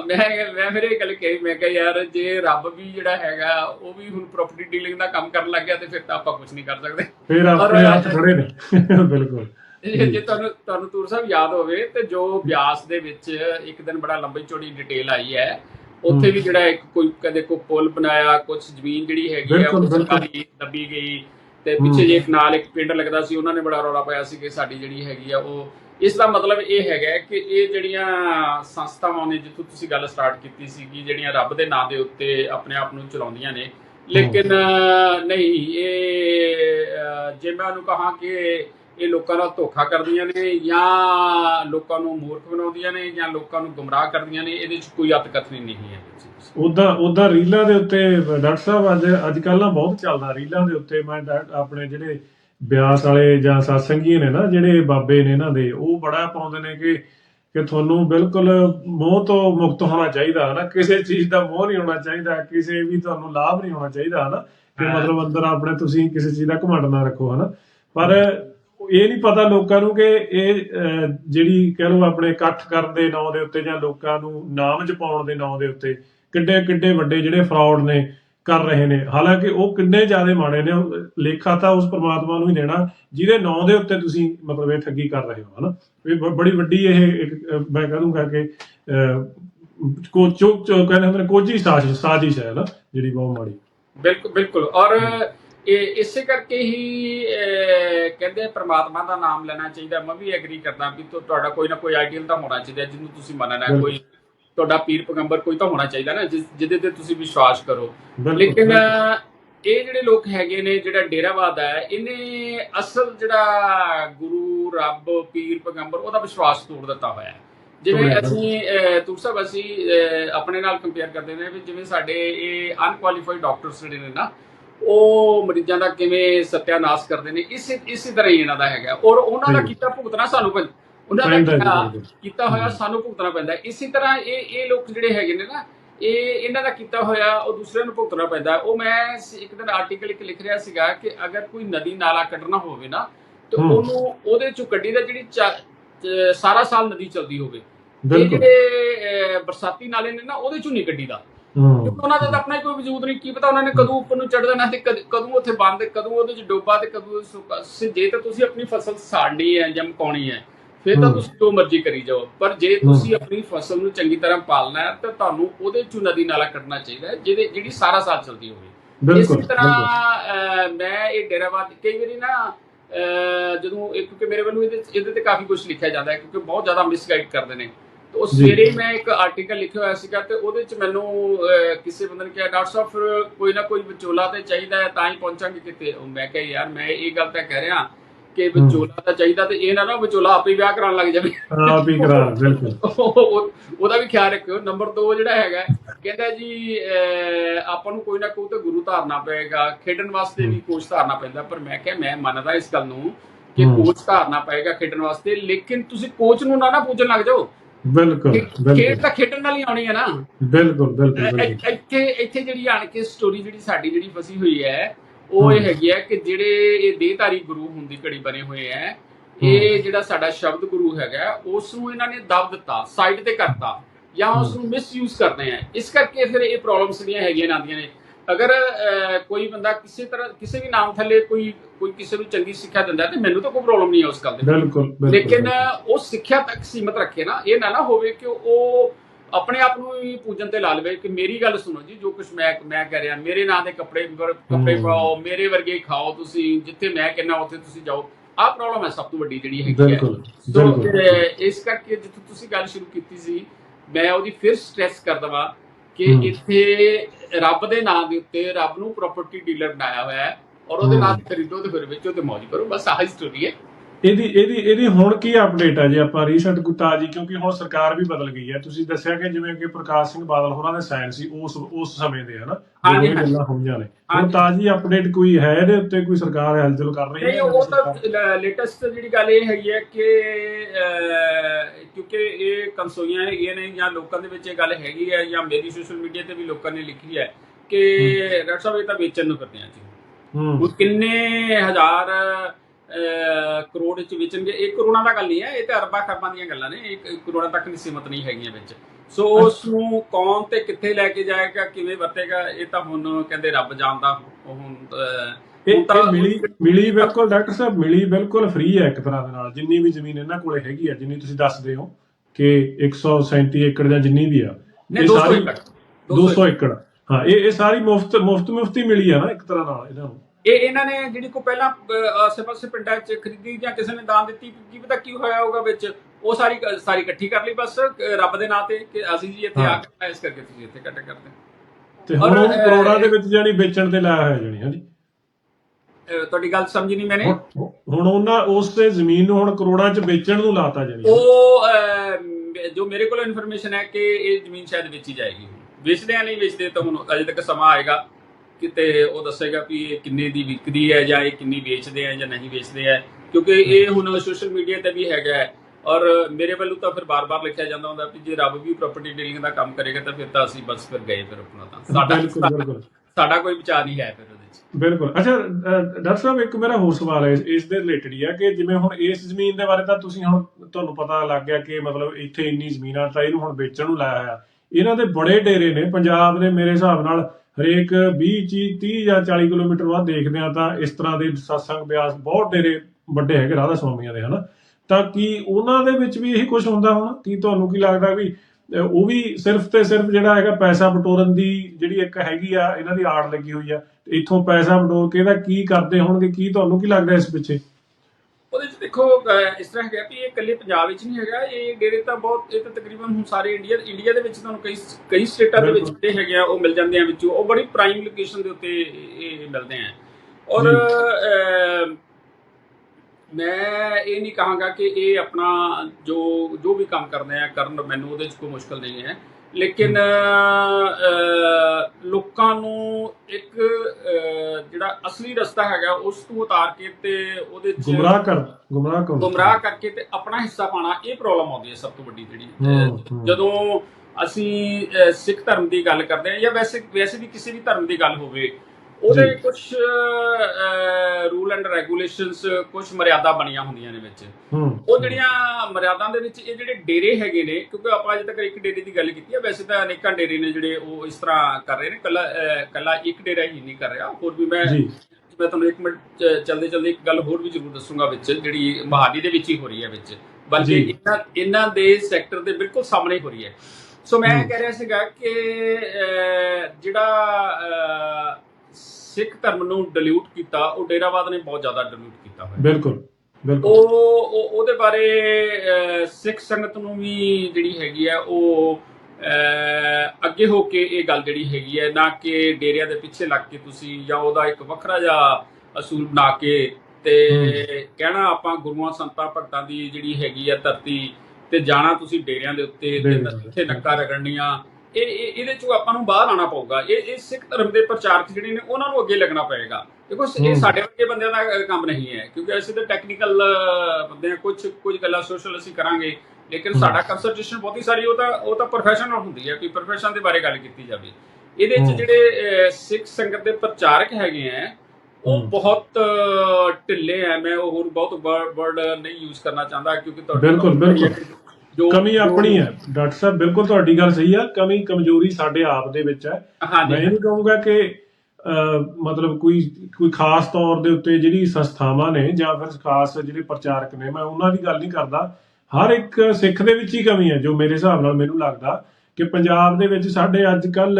S2: ਮੈਂ ਮੈਂ ਫਿਰ ਇਹ ਗੱਲ ਕਹੀ ਮੈਂ ਕਿਹਾ ਯਾਰ ਜੇ ਰੱਬ ਵੀ ਜਿਹੜਾ ਹੈਗਾ ਉਹ ਵੀ ਹੁਣ ਪ੍ਰਾਪਰਟੀ ਡੀਲਿੰਗ ਦਾ ਕੰਮ ਕਰਨ ਲੱਗ ਗਿਆ ਤੇ ਫਿਰ ਤਾਂ ਆਪਾਂ ਕੁਝ ਨਹੀਂ ਕਰ ਸਕਦੇ।
S1: ਫਿਰ ਆਪਣੇ ਹੱਥ ਖੜੇ ਨੇ। ਬਿਲਕੁਲ।
S2: ਜੇ ਤੁਹਾਨੂੰ ਤੁਹਾਨੂੰ ਤੂਰ ਸਾਹਿਬ ਯਾਦ ਹੋਵੇ ਤੇ ਜੋ ਬਿਆਸ ਦੇ ਵਿੱਚ ਇੱਕ ਦਿਨ ਬੜਾ ਲੰਬੀ ਚੌੜੀ ਡਿਟੇਲ ਆਈ ਹੈ ਉੱਥੇ। ਵੀ ਜਿਹੜਾ ਇੱਕ ਕੋਈ ਕਦੇ ਕੋਈ ਪੁਲ ਬਣਾਇਆ ਕੁਝ ਜ਼ਮੀਨ ਜਿਹੜੀ ਹੈਗੀ ਆ ਉਹ। ਸਰਕਾਰੀ ਦੱਬੀ ਗਈ ਤੇ ਪਿੱਛੇ ਜੇ ਇੱਕ ਨਾਲ ਇੱਕ ਪਿੰਡ ਲੱਗਦਾ ਸੀ ਉਹਨਾਂ ਨੇ ਬੜਾ ਰੌਲਾ ਪਾਇਆ ਸੀ ਕਿ ਸਾਡੀ ਜਿਹੜੀ ਹੈਗੀ ਆ ਉਹ ਇਸ ਦਾ ਮਤਲਬ ਇਹ ਹੈਗਾ ਕਿ ਇਹ ਜਿਹੜੀਆਂ ਸੰਸਥਾਵਾਂ ਨੇ ਜਿੱਥੋਂ ਤੁਸੀਂ ਗੱਲ ਸਟਾਰਟ ਕੀਤੀ ਸੀ ਕਿ ਜਿਹੜੀਆਂ ਰੱਬ ਦੇ ਨਾਂ ਦੇ ਉੱਤੇ ਆਪਣੇ ਆਪ ਨੂੰ ਚਲਾਉਂਦੀਆਂ ਨੇ ਲੇਕਿਨ ਨਹੀਂ ਇਹ ਜੇ ਮੈਂ ਉਹਨੂੰ ਕਹਾਂ ਕਿ ਇਹ ਲੋਕਾਂ ਨਾਲ ਧੋਖਾ ਕਰਦੀਆਂ ਨੇ ਜਾਂ ਲੋਕਾਂ ਨੂੰ ਮੂਰਖ ਬਣਾਉਂਦੀਆਂ ਨੇ ਜਾਂ ਲੋਕਾਂ ਨੂੰ ਗੁੰਮਰਾਹ ਕਰਦੀਆਂ ਨੇ ਇਹਦੇ 'ਚ ਕੋਈ ਅਤ ਕਥਨੀ ਨਹੀਂ ਹੈ
S1: ਉਦਾਂ ਉਦਾਂ ਰੀਲਾਂ ਦੇ ਉੱਤੇ ਡਾਕਟਰ ਸਾਹਿਬ ਅੱਜ ਅੱਜ ਕੱਲ ਨਾ ਬਹੁਤ ਚੱਲਦਾ ਰੀਲਾਂ ਦੇ ਉੱਤੇ। ਮੈਂ ਡਾ- ਆਪਣੇ ਜਿਹੜੇ ਬਿਆਸ ਵਾਲੇ ਜਾਂ satsੰਗੀ ਨੇ ਨਾ ਜਿਹੜੇ ਬਾਬੇ ਨੇ ਇਹਨਾਂ ਦੇ ਉਹ ਬੜਾ ਪਾਉਂਦੇ ਨੇ ਕਿ ਕਿ ਤੁਹਾਨੂੰ ਬਿਲਕੁਲ ਮੋਹ ਤੋਂ ਮੁਕਤ ਹੋਣਾ ਚਾਹੀਦਾ ਹੈ ਨਾ ਕਿਸੇ ਚੀਜ਼ ਦਾ ਮੋਹ ਨਹੀਂ ਹੋਣਾ ਚਾਹੀਦਾ ਕਿਸੇ ਵੀ ਤੁਹਾਨੂੰ ਲਾਭ ਨਹੀਂ ਹੋਣਾ ਚਾਹੀਦਾ ਹੈ ਨਾ ਕਿ
S2: ਹਾਂ।
S1: ਮਤਲਬ ਅੰਦਰ ਆਪਣੇ ਤੁਸੀਂ ਕਿਸੇ ਚੀਜ਼ ਦਾ ਘਮੰਡ ਨਾ ਰੱਖੋ ਹਨਾ? ਪਰ ਇਹ ਨਹੀਂ ਪਤਾ ਲੋਕਾਂ ਨੂੰ ਕਿ ਇਹ ਅਹ, ਜਿਹੜੀ ਕਹਿ ਲਓ ਆਪਣੇ ਇਕੱਠ ਕਰਨ ਦੇ ਨਾਂ ਦੇ ਉੱਤੇ ਜਾਂ ਲੋਕਾਂ ਨੂੰ ਨਾਮ ਜਪਾਉਣ ਦੇ ਨਾਂ ਦੇ ਉੱਤੇ ਕਿੱਡੇ ਕਿੱਡੇ ਵੱਡੇ ਜਿਹੜੇ ਫਰਾਡ ਨੇ ਕਰ ਰਹੇ ਨੇ। ਹਾਲਾਂਕਿ ਉਹ ਕਿੰਨੇ ਜ਼ਿਆਦਾ ਮਾੜੇ ਨੇ ਲੇਖਾ ਤਾਂ ਉਸ ਪ੍ਰਮਾਤਮਾ ਨੂੰ ਹੀ ਦੇਣਾ ਜਿਹਦੇ ਨਾਂ ਦੇ ਉੱਤੇ ਤੁਸੀਂ ਮਤਲਬ ਇਹ ਠੱਗੀ ਕਰ ਰਹੇ ਹੋ ਹਨਾ? ਇਹ ਬੜੀ ਵੱਡੀ ਇਹ ਮੈਂ ਕਹੂੰਗਾ ਕਿ ਅਹ, ਕੋ ਚੋ ਚੋ ਕਹਿੰਦੇ ਹੁੰਦੇ ਕੋਝੀ ਸਾਜ਼ਿਸ਼ ਸਾਜ਼ਿਸ਼ ਹੈ ਨਾ ਜਿਹੜੀ ਬਹੁਤ ਮਾੜੀ।
S2: ਬਿਲਕੁਲ ਬਿਲਕੁਲ। ਔਰ ਇਹ ਇਸੇ ਕਰਕੇ ਹੀ ਕਹਿੰਦੇ ਪ੍ਰਮਾਤਮਾ ਦਾ ਨਾਮ ਲੈਣਾ ਚਾਹੀਦਾ। ਮੈਂ ਵੀ ਐਗਰੀ ਕਰਦਾ ਵੀ ਤੁਹਾਡਾ ਕੋਈ ਨਾ ਕੋਈ ਆਈਡੀਅਲ ਤਾਂ ਹੋਣਾ ਚਾਹੀਦਾ ਜਿਹਨੂੰ ਤੁਸੀਂ ਮੰਨਣਾ। ਕੋਈ ਤੁਹਾਡਾ ਪੀਰ ਪੈਗੰਬਰ ਕੋਈ ਤਾਂ ਹੋਣਾ ਚਾਹੀਦਾ ਨਾ ਜਿਹਦੇ ਤੇ ਤੁਸੀਂ ਵਿਸ਼ਵਾਸ ਕਰੋ ਲੇਕਿਨ। ਇਹ ਜਿਹੜੇ ਲੋਕ ਹੈਗੇ ਨੇ ਜਿਹੜਾ ਡੇਰਾਵਾਦ ਹੈ ਇਹਨੇ ਅਸਲ ਜਿਹੜਾ ਗੁਰੂ ਰੱਬ ਪੀਰ ਪੈਗੰਬਰ ਉਹਦਾ ਵਿਸ਼ਵਾਸ ਤੋੜ ਦਿੱਤਾ ਹੋਇਆ ਹੈ ਜਿਵੇਂ ਅਸੀਂ ਤੁਰ ਸਾਹਿਬ ਅਸੀਂ ਆਪਣੇ ਨਾਲ ਕੰਪੇਅਰ ਕਰਦੇ ਨੇ ਵੀ ਜਿਵੇਂ ਸਾਡੇ ਇਹ ਅਨਕੁਆਲੀਫਾਈਡ ਡਾਕਟਰਸ ਜਿਹੜੇ ਨੇ ਨਾ ਉਹ ਮਰੀਜ਼ਾਂ ਦਾ ਕਿਵੇਂ ਸਤਿਆਨਾਸ਼ ਕਰਦੇ ਨੇ ਇਸੇ ਇਸੇ ਤਰ੍ਹਾਂ ਹੀ ਇਹਨਾਂ ਦਾ ਹੈਗਾ ਔਰ ਉਹਨਾਂ ਦਾ। ਕੀਤਾ ਭੁਗਤਣਾ ਸਾਨੂੰ ਪੈਂਦਾ ਉਹਨਾਂ ਦਾ
S1: ਪੈਂਦਾ ਜੀ,
S2: ਕੀਤਾ-। ਕੀਤਾ ਹੋਇਆ। ਸਾਨੂੰ ਭੁਗਤਣਾ ਪੈਂਦਾ ਹੈ। ਇਸੇ ਤਰ੍ਹਾਂ ਇਹ ਇਹ ਲੋਕ ਜਿਹੜੇ ਹੈਗੇ ਨੇ ਨਾ ਇਹ ਇਹਨਾਂ ਦਾ ਕੀਤਾ ਹੋਇਆ ਉਹ ਦੂਸਰਿਆਂ ਨੂੰ ਭੁਗਤਣਾ ਪੈਂਦਾ ਹੈ। ਉਹ ਮੈਂ ਸ- ਇੱਕ ਦਿਨ ਆਰਟੀਕਲ ਇੱਕ ਲਿਖ ਰਿਹਾ ਸੀਗਾ ਕਿ ਅਗਰ ਕੋਈ ਨਦੀ ਨਾਲਾ ਕੱਢਣਾ ਹੋਵੇ ਨਾ ਤੇ
S1: ਹਮ।
S2: ਉਹਨੂੰ ਉਹਦੇ ਚੋਂ ਕੱਢੀ ਦਾ ਜਿਹੜੀ ਚਾ- ਚ- ਸਾਰਾ ਸਾਲ ਨਦੀ ਚੱਲਦੀ ਹੋਵੇ ਇਹ
S1: ਬਿਲਕੁਲ
S2: ਜਿਹੜੇ ਅਹ, ਬਰਸਾਤੀ ਨਾਲੇ ਨੇ ਨਾ ਉਹਦੇ ਚੋਂ ਨਹੀਂ ਕੱਢੀ ਦਾ
S1: ਹੂੰ
S2: ਕਿਉਂਕਿ ਉਹਨਾਂ ਦਾ ਤਾਂ ਆਪਣਾ ਹੀ ਕੋਈ ਵਜੂਦ ਨਹੀਂ ਕੀ ਪਤਾ ਉਹਨਾਂ ਨੇ ਕਦੋਂ ਉੱਪਰ ਨੂੰ ਚੜ ਜਾਣਾ ਤੇ ਕਦ- ਕਦੋਂ ਉੱਥੇ ਬੰਦ ਕਦੋਂ ਉਹਦੇ ਚ ਡੋਬਾ ਤੇ ਕਦੋਂ ਸੁੱਕਾ ਸ- ਜੇ ਤਾਂ ਤੁਸੀਂ ਆਪਣੀ ਫਸਲ ਸਾੜਨੀ ਹੈ ਜਾਂ ਮਕਾਉਣੀ ਹੈ ਫਿਰ ਤਾਂ। ਤੁਸੀਂ ਜੋ ਮਰਜ਼ੀ ਕਰੀ ਜਾਓ। ਪਰ ਜੇ ਤੁਸੀਂ ਆਪਣੀ ਫਸਲ ਨੂੰ ਚੰਗੀ ਤਰ੍ਹਾਂ ਪਾਲਣਾ ਹੈ ਤਾਂ ਤੁਹਾਨੂੰ ਉਹਦੇ ਚੋਂ ਨਦੀ ਨਾਲਾ ਕੱਢਣਾ ਚਾਹੀਦਾ ਹੈ ਜਿਹਦੇ ਜਿਹੜੀ ਸਾਰਾ ਸਾਲ ਚੱਲਦੀ ਹੋਵੇ।
S1: ਬਿਲਕੁਲ
S2: ਇਸੇ ਤਰ੍ਹਾਂ ਮੈਂ ਇਹ ਡੇਰਾਵਾਦ ਕਈ ਵਾਰੀ ਨਾ ਜਦੋਂ ਕਿਉਂਕਿ ਮੇਰੇ ਵੱਲੋਂ ਇਹਦੇ ਇਹਦੇ ਤੇ ਕਾਫੀ ਕੁਝ ਲਿਖਿਆ ਜਾਂਦਾ ਹੈ ਕਿਉਂਕਿ ਬਹੁਤ ਜ਼ਿਆਦਾ ਮਿਸਗਾਈਡ ਕਰਦੇ ਨੇ। ਤੇ
S1: ਜੀ।
S2: ਸਵੇਰੇ ਮੈਂ ਇੱਕ ਆਰਟੀਕਲ ਲਿਖਿਆ ਹੋਇਆ ਸੀਗਾ ਤੇ ਉਹਦੇ ਚ ਮੈਨੂੰ ਕਿਸੇ ਬੰਦੇ ਨੇ ਕਿਹਾ ਡਾਕਟਰ ਸਾਹਿਬ ਫਿਰ ਕੋਈ ਨਾ ਕੋਈ ਵਿਚੋਲਾ ਤੇ ਚਾਹੀਦਾ ਹੈ ਤਾਂ ਹੀ ਪਹੁੰਚਾਂਗੇ ਕਿਤੇ? ਮੈਂ ਕਿਹਾ ਯਾਰ ਮੈਂ ਇਹ ਗੱਲ ਤਾਂ ਕਹਿ ਰਿਹਾ ਕਿ। ਵਿਚੋਲਾ ਤਾਂ ਚਾਹੀਦਾ ਤੇ ਇਹ ਨਾ ਨਾ ਵਿਚੋਲਾ ਆਪੇ ਵਿਆਹ ਕਰਾਉਣ ਲੱਗ ਜਾਵੇ।
S1: ਆਪ ਹੀ ਕਰਾ ਬਿਲਕੁਲ।
S2: ਉਹ- ਉਹਦਾ ਵੀ ਖਿਆਲ ਰੱਖਿਓ ਨੰਬਰ 2 ਜਿਹੜਾ ਹੈਗਾ ਕਹਿੰਦਾ ਜੀ ਆਪਾਂ ਨੂੰ ਕੋਈ ਨਾ ਕੋਈ ਤਾਂ ਗੁਰੂ ਧਾਰਨਾ ਪਏਗਾ ਖੇਡਣ ਵਾਸਤੇ ਵੀ ਕੋਚ ਧਾਰਨਾ ਪੈਂਦਾ ਪਰ ਮੈਂ ਕਿਹਾ ਮੈਂ ਮੰਨਦਾ ਇਸ ਗੱਲ ਨੂੰ ਕਿ। ਕੋਚ ਧਾਰਨਾ ਪਏਗਾ ਖੇਡਣ ਵਾਸਤੇ ਲੇਕਿਨ ਤੁਸੀਂ ਕੋਚ ਨੂੰ ਨਾ ਨਾ ਪੂਜਣ ਲੱਗ ਜਾਓ।
S1: ਬਿਲਕੁਲ
S2: ਖੇਡ ਤਾਂ ਖੇਡਣ ਨਾਲ ਹੀ ਆਉਣੀ ਹੈ ਨਾ।
S1: ਬਿਲਕੁਲ ਬਿਲਕੁਲ
S2: ਇੱਥੇ ਇੱਥੇ ਜਿਹੜੀ ਆਣ ਕੇ ਸਟੋਰੀ ਜਿਹੜੀ ਸਾਡੀ ਜਿਹੜੀ ਫਸੀ ਹੋਈ ਹੈ ਉਹ ਇਹ। ਹੈਗੀ ਹੈ ਕਿ ਜਿਹੜੇ ਇਹ ਦੇਹਧਾਰੀ ਗੁਰੂ ਹੁੰਦੀ ਘੜੀ ਬਣੇ ਹੋਏ ਹੈ। ਇਹ ਜਿਹੜਾ ਸਾਡਾ ਸ਼ਬਦ ਗੁਰੂ ਹੈਗਾ ਉਸ ਨੂੰ ਇਹਨਾਂ ਨੇ ਦਬ ਦਿੱਤਾ ਸਾਈਡ ਤੇ ਕਰਤਾ ਜਾਂ ਉਸ ਨੂੰ ਮਿਸਯੂਜ਼ ਕਰਦੇ ਆ ਇਸ ਕਰਕੇ ਫਿਰ ਇਹ ਪ੍ਰੋਬਲਮਸ ਜਿਹੜੀਆਂ ਹੈਗੀਆਂ ਆਉਂਦੀਆਂ ਨੇ। ਅਗਰ ਕੋਈ ਬੰਦਾ ਕਿਸੇ ਤਰ੍ਹਾਂ ਕਿਸੇ ਵੀ ਨਾਮ ਥੱਲੇ ਕੋਈ ਕੋਈ ਕਿਸੇ ਨੂੰ ਚੰਗੀ ਸਿੱਖਿਆ ਦਿੰਦਾ ਤੇ ਮੈਨੂੰ ਤਾਂ ਕੋਈ ਪ੍ਰੋਬਲਮ ਨਹੀਂ ਹੈ ਉਸ ਗੱਲ ਦੇ
S1: ਬਿਲਕੁਲ
S2: ਲੇਕਿਨ ਉਹ ਸਿੱਖਿਆ ਤੱਕ ਸੀਮਤ ਰੱਖੇ ਨਾ ਇਹ ਨਾ ਨਾ ਹੋਵੇ ਕਿ ਉਹ ਆਪਣੇ ਆਪ ਨੂੰ ਹੀ ਪੂਜਨ ਤੇ ਲਾ ਲਵੇ ਕਿ ਮੇਰੀ ਗੱਲ ਸੁਣੋ ਜੀ ਜੋ ਕੁਝ ਮੈਂ ਮੈਂ ਕਹਿ ਰਿਹਾ ਮੇਰੇ ਨਾਂ ਦੇ ਕੱਪੜੇ ਕੱਪੜੇ। ਪਾਓ ਮੇਰੇ ਵਰਗੇ ਖਾਓ ਤੁਸੀਂ ਜਿੱਥੇ ਮੈਂ ਕਹਿੰਦਾ ਉੱਥੇ ਤੁਸੀਂ ਜਾਓ ਆਹ ਪ੍ਰੋਬਲਮ ਹੈ ਸਭ ਤੋਂ ਵੱਡੀ ਜਿਹੜੀ ਹੈਗੀ ਹੈ
S1: ਬਿਲਕੁਲ ਬਿਲਕੁਲ
S2: ਇਸ ਕਰਕੇ ਜਿੱਥੇ ਤੁਸੀਂ ਗੱਲ ਸ਼ੁਰੂ ਕੀਤੀ ਸੀ ਮੈਂ ਉਹਦੀ ਫਿਰ ਸਟ੍ਰੈਸ ਕਰ ਦਵਾਂ ਕਿ। ਇੱਥੇ ਰੱਬ ਦੇ ਨਾਂ ਦੇ ਉੱਤੇ ਰੱਬ ਨੂੰ ਪ੍ਰਾਪਰਟੀ ਡੀਲਰ ਬਣਾਇਆ ਹੋਇਆ ਹੈ ਔਰ ਉਹਦੇ। ਨਾਲ ਖਰੀਦੋ ਤੇ ਫਿਰ ਵੇਚੋ ਤੇ ਮौज ਕਰੋ ਬਸ ਆਹੀ ਸਟੋਰੀ ਹੈ
S1: ਇਹਦੀ ਇਹਦੀ ਇਹਦੀ ਹੁਣ ਕੀ ਅਪਡੇਟ ਹੈ ਜੇ ਆਪਾਂ ਰੀਸੈਂਟ ਕੋਈ ਤਾਜੀ ਕਿਉਂਕਿ ਹੁਣ ਸਰਕਾਰ ਵੀ ਬਦਲ ਗਈ ਹੈ ਤੁਸੀਂ ਦੱਸਿਆ ਕਿ ਜਿਵੇਂ ਕਿ ਪ੍ਰਕਾਸ਼ ਸਿੰਘ ਬਾਦਲ ਹੋਰਾਂ ਦੇ ਸਾਈਨ ਸੀ ਉਸ ਉਸ ਸਮੇਂ ਦੇ ਹਨਾ?
S2: ਹਾਂਜੀ,
S1: ਇਹ। ਗੱਲਾਂ ਹੋਈਆਂ ਨੇ। ਹੁਣ। ਤਾਜੀ ਅਪਡੇਟ ਕੋਈ ਹੈ ਇਹਦੇ ਉੱਤੇ ਕੋਈ ਸਰਕਾਰ ਹਲਚਲ ਕਰ ਰਹੀ
S2: ਨਹੀਂ
S1: ਹੈ
S2: ਉਹ ਤਾਂ ਲੇਟੈਸਟ ਜਿਹੜੀ ਗੱਲ ਇਹ ਹੈਗੀ ਹੈ ਕਿ ਕਿਉਂਕਿ ਇਹ ਕੰਸੋਈਆਂ ਹੈਗੀਆਂ ਨੇ ਜਾਂ ਲੋਕਾਂ ਦੇ ਵਿੱਚ ਇਹ ਗੱਲ ਹੈਗੀ ਹੈ ਜਾਂ ਮੇਰੀ ਸੋਸ਼ਲ ਮੀਡੀਆ ਤੇ ਵੀ ਲੋਕਾਂ ਨੇ ਲਿਖੀ ਹੈ ਕਿ ਡਾਕਟਰ ਸਾਹਿਬ ਇਹ ਤਾਂ ਵੇਚਣ ਨੂੰ ਫਿਰਦੇ ਆ ਜੀ।
S1: ਹੂੰ।
S2: ਉਹ ਕਿੰਨੇ ਹਜ਼ਾਰ ਕਰੋੜ ਚ ਵੇਚਣਗੇ। ਇਹ ਕਰੋੜਾਂ ਦਾ ਗੱਲ ਨਹੀਂ ਹੈ ਇਹ ਤੇ ਅਰਬਾਂ ਖਰਬਾਂ ਦੀਆਂ ਗੱਲਾਂ ਨੇ। ਇਹ ਕਰੋੜਾਂ ਤੱਕ ਨਹੀਂ ਸੀਮਤ ਨਹੀਂ ਹੈਗੀਆਂ ਵਿੱਚ। ਸੋ ਉਸ ਨੂੰ ਕੌਣ ਤੇ ਕਿੱਥੇ ਲੈ ਕੇ ਜਾਏਗਾ ਕਿਵੇਂ ਵਰਤੇਗਾ ਇਹ ਤਾਂ ਹੁਣ ਕਹਿੰਦੇ ਰੱਬ ਜਾਣਦਾ ਹੁਣ।
S1: ਇਹ ਮਿਲੀ ਮਿਲੀ ਬਿਲਕੁਲ ਡਾਕਟਰ ਸਾਹਿਬ ਮਿਲੀ ਬਿਲਕੁਲ ਫ੍ਰੀ ਹੈ ਇੱਕ ਤਰ੍ਹਾਂ ਦੇ ਨਾਲ। ਜਿੰਨੀ ਵੀ ਜ਼ਮੀਨ ਇਹਨਾਂ ਕੋਲੇ ਹੈਗੀ ਹੈ ਜਿੰਨੀ ਤੁਸੀਂ ਦੱਸਦੇ ਹੋ ਕਿ 137 ਏਕੜ ਜਾਂ ਜਿੰਨੀ ਵੀ ਆ
S2: ਨਹੀਂ
S1: ਇਹ
S2: 200
S1: ਸਾਰੀ-
S2: ਏਕੜ।
S1: 200 ਏਕੜ। ਹਾਂ ਇਹ ਇਹ ਸਾਰੀ ਮੁਫਤ ਮੁਫਤ ਮੁਫਤੀ ਮਿਲੀ ਆ ਨਾ ਇੱਕ ਤਰ੍ਹਾਂ ਨਾਲ ਇਹਨਾਂ ਨੂੰ।
S2: ਇਹ ਇਹਨਾਂ ਨੇ ਜਿਹੜੀ ਕੋ ਪਹਿਲਾਂ ਆਸੇ-ਪਾਸੇ ਪਿੰਡਾਂ 'ਚ ਖਰੀਦੀ ਜਾਂ ਕਿਸੇ ਨੇ ਦਾਨ ਦਿੱਤੀ ਕੀ ਪਤਾ ਕੀ ਹੋਇਆ ਹੋਊਗਾ ਵਿੱਚ। ਉਹ ਸਾਰੀ ਸਾਰੀ ਇਕੱਠੀ ਕਰ ਲਈ ਬਸ ਰੱਬ ਦੇ ਨਾਂ ਤੇ ਕਿ ਅਸੀਂ ਜੀ ਇੱਥੇ ਆ। ਕੇ ਇਸ ਕਰਕੇ ਤੁਸੀਂ ਇੱਥੇ ਇਕੱਠੇ ਕਰਦੇ
S1: ਤੇ ਹੁਣ ਉਹ ਕਰੋੜਾਂ ਦੇ ਵਿੱਚ ਜਾਨੀ ਵੇਚਣ ਤੇ ਲਾਇਆ ਹੋਇਆ ਜਾਨੀ ਹਾਂਜੀ।
S2: ਤੁਹਾਡੀ ਗੱਲ ਸਮਝੀ ਨਹੀਂ ਮੈਨੇ।
S1: ਹੁਣ ਉਹਨਾਂ ਉਸ ਤੇ ਜ਼ਮੀਨ ਨੂੰ ਹੁਣ ਕਰੋੜਾਂ ਚ ਵੇਚਣ ਨੂੰ ਲਾਤਾ ਜਾਨੀ
S2: ਉਹ ਜੋ ਮੇਰੇ ਕੋਲ ਇਨਫੋਰਮੇਸ਼ਨ ਹੈ ਕਿ ਇਹ ਜ਼ਮੀਨ ਸ਼ਾਇਦ ਵੇਚੀ ਜਾਏਗੀ। ਵੇਚਦੇ ਆ ਨਹੀਂ ਵੇਚਦੇ ਤਾਂ ਹੁਣ ਅਜੇ ਤੱਕ ਸਮਾਂ ਆਏਗਾ। ਕਿਤੇ ਉਹ ਦੱਸੇਗਾ ਵੀ ਇਹ ਕਿੰਨੇ ਦੀ ਵਿਕਦੀ ਹੈ ਜਾਂ ਇਹ ਕਿੰਨੀ ਵੇਚਦੇ ਆ ਜਾਂ ਨਹੀਂ ਵੇਚਦੇ ਆ ਕਿਉਂਕਿ ਇਹ ਹੁਣ ਸੋਸ਼ਲ ਮੀਡੀਆ ਤੇ ਵੀ ਹੈਗਾ ਹੈ। ਔਰ ਮੇਰੇ ਵੱਲੋਂ ਤਾਂ ਫਿਰ ਬਾਰ-ਬਾਰ ਲਿਖਿਆ ਜਾਂਦਾ ਹੁੰਦਾ ਵੀ ਜੇ ਰੱਬ ਵੀ ਪ੍ਰਾਪਰਟੀ ਡੀਲਿੰਗ ਦਾ ਕੰਮ ਕਰੇਗਾ ਤਾਂ ਫਿਰ ਤਾਂ ਅਸੀਂ ਬਸ ਫਿਰ ਗਏ ਫਿਰ ਆਪਣਾ ਤਾਂ। ਸਾਡਾ ਸਾਡਾ ਕੋਈ ਵਿਚਾਰ ਨਹੀਂ ਹੈ ਫਿਰ ਉਹਦੇ 'ਚ।
S1: ਬਿਲਕੁਲ। ਅੱਛਾ ਡਾਕਟਰ ਸਾਹਿਬ ਇੱਕ ਮੇਰਾ ਹੋਰ ਸਵਾਲ ਹੈ ਇਸ- ਦੇ ਰਿਲੇਟਡ ਹੀ ਹੈ ਕਿ ਜਿਵੇਂ ਹੁਣ ਇਸ ਜ਼ਮੀਨ ਦੇ ਬਾਰੇ ਤਾਂ ਤੁਸੀਂ ਹੁਣ ਤੁਹਾਨੂੰ ਪਤਾ ਲੱਗ ਗਿਆ ਕਿ ਮਤਲਬ ਇੱਥੇ ਇੰਨੀ ਜ਼ਮੀਨਾਂ ਤਾਂ ਇਹਨੂੰ ਹੁਣ ਵੇਚਣ ਨੂੰ ਲਾਇਆ ਹੋਇਆ। ਇਹਨਾਂ ਦੇ ਬੜੇ ਡੇਰੇ ਨੇ ਪੰਜਾਬ ਦੇ ਮੇਰੇ ਹਿਸਾਬ ਨਾਲ ਹਰੇਕ 20 ਚੀਜ਼ 30 ਜਾਂ 40 ਕਿਲੋਮੀਟਰ ਬਾਅਦ ਦੇਖਦੇ ਆ ਤਾਂ ਇਸ ਤਰ੍ਹਾਂ ਦੇ ਸਤਸੰਗ ਬਿਆਸ ਬਹੁਤ ਡੇਰੇ ਵੱਡੇ ਹੈਗੇ ਰਾਧਾ ਸਵਾਮੀਆਂ ਦੇ, ਹਨਾ? ਤਾਂ ਕੀ ਉਹਨਾਂ ਦੇ ਵਿੱਚ ਵੀ ਇਹੀ ਕੁਝ ਹੁੰਦਾ ਹੋਣਾ? ਕੀ ਤੁਹਾਨੂੰ ਕੀ ਲੱਗਦਾ ਵੀ ਉਹ ਵੀ ਸਿਰਫ ਤੇ ਸਿਰਫ ਜਿਹੜਾ ਹੈਗਾ ਪੈਸਾ ਬਟੋਰਨ ਦੀ ਜਿਹੜੀ ਇੱਕ ਹੈਗੀ ਆ, ਇਹਨਾਂ ਦੀ ਆੜ ਲੱਗੀ ਹੋਈ ਆ, ਤੇ ਇੱਥੋਂ ਪੈਸਾ ਬਟੋਰ ਕੇ ਇਹਦਾ ਕੀ ਕਰਦੇ ਹੋਣਗੇ? ਕੀ ਤੁਹਾਨੂੰ ਕੀ ਲੱਗਦਾ ਇਸ ਪਿੱਛੇ?
S2: ਉਹਦੇ ਚ ਦੇਖੋ ਇਸ ਤਰ੍ਹਾਂ ਹੈਗਾ ਵੀ ਇਹ ਇਕੱਲੇ ਪੰਜਾਬ ਵਿੱਚ ਨਹੀਂ ਹੈਗਾ। ਇਹ ਡੇਰੇ ਤਾਂ ਬਹੁਤ ਇਹ ਤਾਂ ਤਕਰੀਬਨ ਹੁਣ ਸਾਰੇ ਇੰਡੀਆ ਇੰਡੀਆ ਦੇ ਵਿੱਚ ਤੁਹਾਨੂੰ ਕਈ ਕਈ ਸਟੇਟਾਂ ਦੇ ਵਿੱਚ। ਜਿਹੜੇ ਹੈਗੇ ਆ ਉਹ ਮਿਲ ਜਾਂਦੇ ਆ ਵਿੱਚੋਂ। ਉਹ ਬੜੀ ਪ੍ਰਾਈਮ ਲੋਕੇਸ਼ਨ ਦੇ ਉੱਤੇ ਇਹ ਮਿਲਦੇ ਆ। ਔਰ ਮੈਂ ਇਹ ਨਹੀਂ ਕਹਾਂਗਾ ਕਿ ਇਹ ਆਪਣਾ ਜੋ ਜੋ ਵੀ ਕੰਮ ਕਰਦੇ ਆ ਕਰਨ ਮੈਨੂੰ ਉਹਦੇ 'ਚ ਕੋਈ ਮੁਸ਼ਕਲ ਨਹੀਂ ਹੈ। ਲੇਕਿਨ ਲੋਕਾਂ ਨੂੰ ਇੱਕ ਜਿਹੜਾ ਅਸਲੀ ਰਸਤਾ ਹੈਗਾ ਉਸ ਤੋਂ ਉਤਾਰ ਕੇ ਤੇ ਉਹਦੇ 'ਚ
S1: ਗੁੰਮਰਾਹ ਕਰ ਗੁੰਮਰਾਹ ਕਰ
S2: ਗੁੰਮਰਾਹ ਕਰਕੇ ਤੇ ਆਪਣਾ ਹਿੱਸਾ ਪਾਣਾ ਇਹ ਪ੍ਰੋਬਲਮ ਆਉਂਦੀ ਹੈ ਸਭ ਤੋਂ ਵੱਡੀ ਜਿਹੜੀ। ਜਦੋਂ ਅਸੀਂ ਸਿੱਖ ਧਰਮ ਦੀ ਗੱਲ ਕਰਦੇ ਹਾਂ ਜਾਂ ਵੈਸੇ ਵੈਸੇ ਵੀ ਕਿਸੇ ਵੀ ਧਰਮ ਦੀ ਗੱਲ ਹੋਵੇ ਉਹਦੇ। ਕੁਝ ਰੂਲ ਐਂਡ ਰੈਗੂਲੇਸ਼ਨਸ ਕੁਝ ਮਰਿਆਦਾ ਬਣੀਆਂ ਹੁੰਦੀਆਂ ਨੇ ਵਿੱਚ। ਉਹ ਜਿਹੜੀਆਂ ਮਰਿਆਦਾਂ ਦੇ ਵਿੱਚ ਇਹ ਜਿਹੜੇ ਡੇਰੇ ਹੈਗੇ ਨੇ ਕਿਉਂਕਿ ਆਪਾਂ ਅਜੇ ਤੱਕ ਇੱਕ ਡੇਰੇ ਦੀ ਗੱਲ ਕੀਤੀ ਹੈ ਵੈਸੇ ਤਾਂ ਅਨੇਕਾਂ ਡੇਰੇ ਨੇ ਜਿਹੜੇ ਉਹ ਇਸ ਤਰ੍ਹਾਂ ਕਰ ਰਹੇ ਨੇ। ਕੱਲਾ ਕੱਲਾ ਇੱਕ ਡੇਰਾ ਹੀ ਨਹੀਂ ਕਰ ਰਿਹਾ। ਹੋਰ ਵੀ ਮੈਂ ਮੈਂ ਤੁਹਾਨੂੰ ਇੱਕ ਮਿੰਟ ਚਲਦੇ ਚਲਦੇ ਇੱਕ ਗੱਲ ਹੋਰ ਵੀ ਜ਼ਰੂਰ ਦੱਸੂੰਗਾ ਵਿੱਚ ਜਿਹੜੀ ਮਹਾਲੀ ਦੇ ਵਿੱਚ ਹੀ ਹੋ ਰਹੀ ਹੈ ਵਿੱਚ। ਬਲਕਿ। ਇਹਨਾਂ ਇਹਨਾਂ ਦੇ ਸੈਕਟਰ ਦੇ ਬਿਲਕੁਲ ਸਾਹਮਣੇ ਹੋ ਰਹੀ ਹੈ। ਸੋ ਮੈਂ। ਕਹਿ ਰਿਹਾ ਸੀਗਾ ਕਿ ਜਿਹੜਾ ਸਿੱਖ ਧਰਮ ਨੂੰ ਡਿਲੂਟ ਕੀਤਾ ਉਹ ਡੇਰਾਵਾਦ ਨੇ ਬਹੁਤ ਜ਼ਿਆਦਾ ਡਿਲੂਟ ਕੀਤਾ ਹੋਇਆ।
S1: ਬਿਲਕੁਲ ਬਿਲਕੁਲ।
S2: ਉਹ ਉਹ- ਉਹਦੇ ਬਾਰੇ ਸਿੱਖ ਸੰਗਤ ਨੂੰ ਵੀ ਜਿਹੜੀ ਹੈਗੀ ਹੈ ਉਹ ਅੱਗੇ ਹੋ ਕੇ ਇਹ ਗੱਲ ਜਿਹੜੀ ਹੈਗੀ ਹੈ ਨਾ ਕਿ ਡੇਰਿਆਂ ਦੇ ਪਿੱਛੇ ਲੱਗ ਕੇ ਤੁਸੀਂ ਜਾਂ ਉਹਦਾ ਇੱਕ ਵੱਖਰਾ ਜਿਹਾ ਅਸੂਲ ਬਣਾ ਕੇ ਤੇ ਕਹਿਣਾ ਆਪਾਂ ਗੁਰੂਆਂ ਸੰਤਾਂ ਭਗਤਾਂ ਦੀ ਜਿਹੜੀ ਹੈਗੀ ਹੈ ਧਰਤੀ ਤੇ ਜਾਣਾ ਤੁਸੀਂ ਡੇਰਿਆਂ ਦੇ ਉੱਤੇ ਤੇ ਇੱਥੇ ਨੱਕਾ ਰਗੜਨੀਆਂ ਇਹ ਇਹ- ਇਹਦੇ ਚੋਂ ਆਪਾਂ ਨੂੰ ਬਾਹਰ ਆਣਾ ਪਊਗਾ ਇਹ ਇਹ ਸਿੱਖ ਧਰਮ ਦੇ ਪ੍ਰਚਾਰਕ ਜਿਹੜੇ ਨੇ ਉਹਨਾਂ ਨੂੰ ਅੱਗੇ ਲੱਗਣਾ ਪਏਗਾ ਦੇਖੋ ਇਹ। ਸਾਡੇ ਵਰਗੇ ਬੰਦਿਆਂ ਦਾ ਕੰਮ ਨਹੀਂ ਹੈ ਕਿਉਂਕਿ ਅਸੀਂ ਤਾਂ ਟੈਕਨੀਕਲ ਬੰਦੇ ਆ ਕੁਝ ਕੁਝ ਗੱਲਾਂ ਸੋਸ਼ਲ ਅਸੀਂ ਕਰਾਂਗੇ ਲੇਕਿਨ। ਸਾਡਾ ਕੰਸਲਟੇਸ਼ਨ ਬਹੁਤੀ ਸਾਰੀ ਉਹ ਤਾਂ ਉਹ ਤਾਂ ਪ੍ਰੋਫੈਸ਼ਨਲ ਹੁੰਦੀ ਹੈ ਕਿ ਪ੍ਰੋਫੈਸ਼ਨ ਦੇ ਬਾਰੇ ਗੱਲ ਕੀਤੀ ਜਾਵੇ ਇਹਦੇ
S1: ਹੂੰ।
S2: ਚ ਜਿਹੜੇ ਸਿੱਖ ਸੰਗਤ ਦੇ ਪ੍ਰਚਾਰਕ ਹੈਗੇ ਆ ਉਹ। ਬਹੁਤ ਢਿੱਲੇ ਆ ਮੈਂ ਉਹ ਹੋਰ ਬਹੁਤ ਵਰਡ ਨਹੀਂ ਯੂਜ਼ ਕਰਨਾ ਚਾਹੁੰਦਾ ਕਿਉਂਕਿ ਤੁਹਾਡੇ
S1: ਬਿਲਕੁਲ, ਬਿਲਕੁਲ।
S2: ਜੋ
S1: ਕਮੀ ਆਪਣੀ ਹੈ। ਡਾਕਟਰ ਸਾਹਿਬ ਬਿਲਕੁਲ ਤੁਹਾਡੀ ਗੱਲ ਸਹੀ ਆ। ਕਮੀ ਕਮਜ਼ੋਰੀ ਸਾਡੇ ਆਪ ਦੇ ਵਿੱਚ ਹੈ। ਮੈਂ ਇਹ ਨਹੀਂ ਕਹੂੰਗਾ ਕਿ ਮਤਲਬ ਕੋਈ ਕੋਈ ਖਾਸ ਤੌਰ ਦੇ ਉੱਤੇ ਜਿਹੜੀ ਸੰਸਥਾਵਾਂ ਨੇ ਜਾਂ ਫਿਰ ਖਾਸ ਜਿਹੜੇ ਪ੍ਰਚਾਰਕ ਨੇ ਮੈਂ ਉਹਨਾਂ ਦੀ ਗੱਲ ਨਹੀਂ ਕਰਦਾ। ਹਰ ਇੱਕ ਸਿੱਖ ਦੇ ਵਿੱਚ ਹੀ ਕਮੀ ਹੈ ਜੋ ਮੇਰੇ ਹਿਸਾਬ ਨਾਲ ਮੈਨੂੰ ਲੱਗਦਾ ਕਿ ਪੰਜਾਬ ਦੇ ਵਿੱਚ ਸਾਡੇ ਅੱਜ ਕੱਲ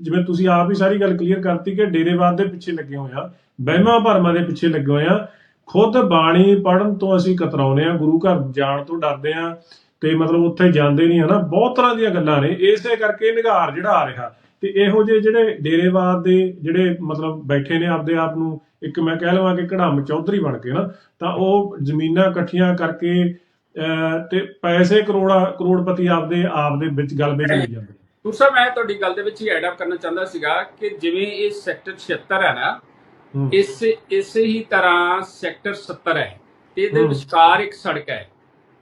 S1: ਜਿਵੇਂ ਤੁਸੀਂ ਆਪ ਹੀ ਸਾਰੀ ਗੱਲ ਕਲੀਅਰ ਕਰਤੀ ਕਿ ਡੇਰੇਵਾਦ ਦੇ ਪਿੱਛੇ ਲੱਗੇ ਹੋਏ ਆ ਵਹਿਮਾਂ ਭਰਮਾਂ ਦੇ ਪਿੱਛੇ ਲੱਗੇ ਹੋਏ ਆ। ਖੁਦ ਬਾਣੀ ਪੜਨ ਤੋਂ ਅਸੀਂ ਕਤਰਾਉਨੇ ਆ ਗੁਰੂ ਘਰ ਜਾਣ ਤੋਂ ਡਰਦੇ ਆ। ਤੇ ਮਤਲਬ ਉੱਥੇ ਜਾਂਦੇ ਨਹੀਂ ਹਨਾ। ਬਹੁਤ ਤਰ੍ਹਾਂ ਦੀਆਂ ਗੱਲਾਂ ਨੇ। ਇਸੇ ਕਰਕੇ ਨਿਗਾਰ ਜਿਹੜਾ ਆ ਰਿਹਾ। ਤੇ ਇਹੋ ਜਿਹੇ ਜਿਹੜੇ ਡੇਰੇਵਾਦ ਦੇ ਜਿਹੜੇ ਮਤਲਬ ਬੈਠੇ ਨੇ ਆਪਦੇ ਆਪ ਨੂੰ ਇੱਕ ਮੈਂ ਕਹਿ ਲਵਾਂ ਕਿ ਕੜਮ ਚੌਧਰੀ ਬਣ ਕੇ ਨਾ ਤਾਂ ਉਹ ਜ਼ਮੀਨਾਂ ਇਕੱਠੀਆਂ ਕਰਕੇ ਤੇ ਪੈਸੇ ਕਰੋੜਾ ਕਰੋੜਪਤੀ ਆਪਦੇ ਆਪ ਦੇ ਵਿੱਚ ਗੱਲ ਵਿੱਚ ਲਈ ਜਾਂਦੇ
S2: ਦੂਸਰਾ ਮੈਂ ਤੁਹਾਡੀ ਗੱਲ ਦੇ ਵਿੱਚ ਹੀ ਐਡ ਅਪ ਕਰਨਾ ਚਾਹੁੰਦਾ ਸੀਗਾ ਕਿ ਜਿਵੇਂ ਇਹ ਸੈਕਟਰ 76 ਹੈ ਨਾ ਇਸ ਇਸੇ ਹੀ ਤਰ੍ਹਾਂ ਸੈਕਟਰ 70 ਹੈ। ਤੇ ਇਹਦੇ। ਵਿਚਕਾਰ ਇੱਕ ਸੜਕ ਹੈ।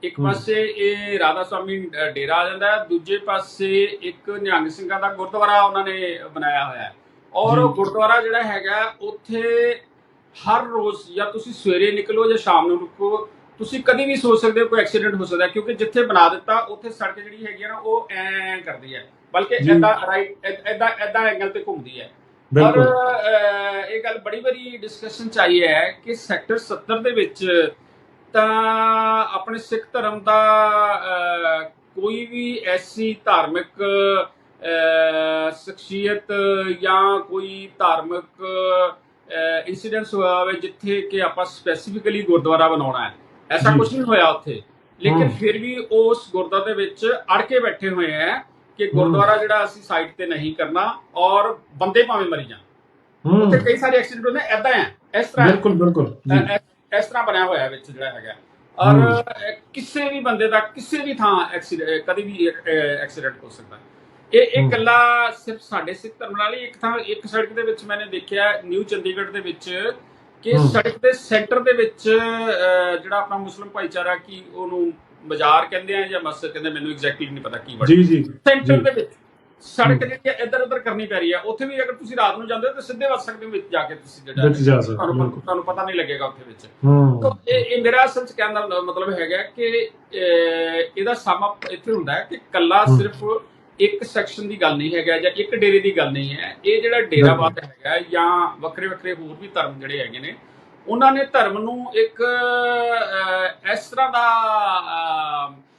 S2: ਇੱਕ। ਪਾਸੇ ਇਹ ਰਾਧਾ ਸਵਾਮੀ ਡੇਰਾ ਆ ਜਾਂਦਾ ਹੈ ਦੂਜੇ ਪਾਸੇ ਇੱਕ ਨਿਹੰਗ ਸਿੰਘਾਂ ਦਾ ਗੁਰਦੁਆਰਾ ਉਹਨਾਂ ਨੇ ਬਣਾਇਆ ਹੋਇਆ ਹੈ ਔਰ ਉਹ। ਗੁਰਦੁਆਰਾ ਜਿਹੜਾ ਹੈਗਾ ਉੱਥੇ ਹਰ ਰੋਜ਼ ਜਾਂ ਤੁਸੀਂ ਸਵੇਰੇ ਨਿਕਲੋ ਜਾਂ ਸ਼ਾਮ ਨੂੰ ਨਿਕਲੋ ਤੁਸੀਂ ਕਦੀ ਵੀ ਸੋਚ ਸਕਦੇ ਹੋ ਕੋਈ ਐਕਸੀਡੈਂਟ ਹੋ ਸਕਦਾ ਕਿਉਂਕਿ ਜਿੱਥੇ ਬਣਾ ਦਿੱਤਾ ਉੱਥੇ ਸੜਕ ਜਿਹੜੀ ਹੈਗੀ ਹੈ ਨਾ ਉਹ ਐ ਕਰਦੀ ਹੈ ਬਲਕਿ। ਐਦਾਂ ਰਾਈਟ ਐਦਾਂ ਐਦਾਂ ਐਂਗਲ ਤੇ ਘੁੰਮਦੀ ਹੈ ਔਰ ਇਹ ਗੱਲ ਬੜੀ ਵਾਰੀ ਡਿਸਕਸ਼ਨ ਚ ਆਈ ਹੈ ਕਿ ਸੈਕਟਰ 70 ਦੇ ਵਿੱਚ ਤਾਂ ਆਪਣੇ ਸਿੱਖ ਧਰਮ ਦਾ ਕੋਈ ਵੀ ਐਸੀ ਧਾਰਮਿਕ ਸ਼ਖਸੀਅਤ ਜਾਂ ਕੋਈ ਧਾਰਮਿਕ ਇਨਸੀਡੈਂਟਸ ਹੋਇਆ ਹੋਵੇ ਜਿੱਥੇ ਕਿ ਆਪਾਂ ਸਪੈਸੀਫਿਕਲੀ ਗੁਰਦੁਆਰਾ ਬਣਾਉਣਾ ਹੈ। ਐਸਾ। ਕੁਝ ਨਹੀਂ ਹੋਇਆ ਉੱਥੇ। ਲੇਕਿਨ। ਫਿਰ ਵੀ ਉਸ ਗੁਰਦੁਆਰੇ ਦੇ ਵਿੱਚ ਅੜ ਕੇ ਬੈਠੇ ਹੋਏ ਹੈ ਕਿ ਗੁਰਦੁਆਰਾ ਜਿਹੜਾ ਅਸੀਂ ਸਾਈਡ ਤੇ ਨਹੀਂ ਕਰਨਾ ਔਰ ਬੰਦੇ ਭਾਵੇਂ ਮਰੀ ਜਾਣ। ਉੱਥੇ ਕਈ ਸਾਰੇ ਐਕਸੀਡੈਂਟ ਹੁੰਦੇ ਐਦਾਂ ਹੈ। ਇਸ ਤਰ੍ਹਾਂ
S1: ਬਿਲਕੁਲ ਬਿਲਕੁਲ।
S2: ਇਸ ਤਰ੍ਹਾਂ ਬਣਿਆ ਹੋਇਆ ਵਿੱਚ ਜਿਹੜਾ ਹੈਗਾ ਔਰ ਕਿਸੇ ਵੀ ਬੰਦੇ ਦਾ ਕਿਸੇ ਵੀ ਥਾਂ ਐਕਸੀਡੈਂਟ ਕਦੀ ਵੀ ਐਕਸੀਡੈਂਟ ਹੋ ਸਕਦਾ। ਇਹ ਇਹ। ਗੱਲਾਂ ਸਿਰਫ ਸਾਡੇ ਸਿੱਖ ਧਰਮ ਨਾਲ ਹੀ ਇੱਕ ਥਾਂ ਇੱਕ ਸੜਕ ਦੇ ਵਿੱਚ ਮੈंने ਦੇਖਿਆ ਨਿਊ ਚੰਡੀਗੜ੍ਹ ਦੇ ਵਿੱਚ ਕਿ। ਸੜਕ ਦੇ ਸੈਂਟਰ ਦੇ ਵਿੱਚ ਜਿਹੜਾ ਆਪਣਾ ਮੁਸਲਮ ਭਾਈਚਾਰਾ ਕੀ ਉਹਨੂੰ ਬਾਜ਼ਾਰ ਕਹਿੰਦੇ ਆ ਜਾਂ ਮਸਜਿਦ ਕਹਿੰਦੇ ਮੈਨੂੰ ਐਗਜ਼ੈਕਟਲੀ ਨਹੀਂ ਪਤਾ ਕੀ ਵਰਡ
S1: ਜੀ ਜੀ
S2: ਸੈਂਟਰ। ਦੇ ਵਿੱਚ ਸੜਕ। ਜਿਹੜੀ ਹੈ ਇੱਧਰ ਉੱਧਰ ਕਰਨੀ ਪੈ ਰਹੀ ਹੈ। ਉੱਥੇ ਵੀ ਅਗਰ ਤੁਸੀਂ ਰਾਤ ਨੂੰ ਜਾਂਦੇ ਹੋ ਤਾਂ ਸਿੱਧੇ ਵੱਜ ਸਕਦੇ ਵਿੱਚ ਜਾ ਕੇ ਤੁਸੀਂ ਜਿਹੜਾ
S1: ਵਿੱਚ ਜਾ ਸਕਦੇ
S2: ਤੁਹਾਨੂੰ ਤੁਹਾਨੂੰ ਪਤਾ ਨਹੀਂ ਲੱਗੇਗਾ ਉੱਥੇ ਵਿੱਚ।
S1: ਹੂੰ।
S2: ਤੋ ਇਹ ਇਹ ਮੇਰਾ ਅਸਲ ਚ ਕਹਿਣ ਦਾ ਮਤਲਬ ਹੈਗਾ ਕਿ ਅਹ, ਇਹਦਾ ਸਮ ਇੱਥੇ ਹੁੰਦਾ ਹੈ ਕਿ ਕੱਲਾ
S1: ਹਮ।
S2: ਸਿਰਫ ਇੱਕ ਸੈਕਸ਼ਨ ਦੀ ਗੱਲ ਨਹੀਂ ਹੈਗਾ ਜਾਂ ਇੱਕ ਡੇਰੇ ਦੀ ਗੱਲ ਨਹੀਂ ਹੈ। ਇਹ ਜਿਹੜਾ ਡੇਰਾਵਾਦ ਹੈਗਾ ਜਾਂ ਵੱਖਰੇ ਵੱਖਰੇ ਹੋਰ ਵੀ ਧਰਮ ਜਿਹੜੇ ਹੈਗੇ ਨੇ ਉਹਨਾਂ ਨੇ ਧਰਮ ਨੂੰ ਇੱਕ ਇਸ ਤਰ੍ਹਾਂ ਦਾ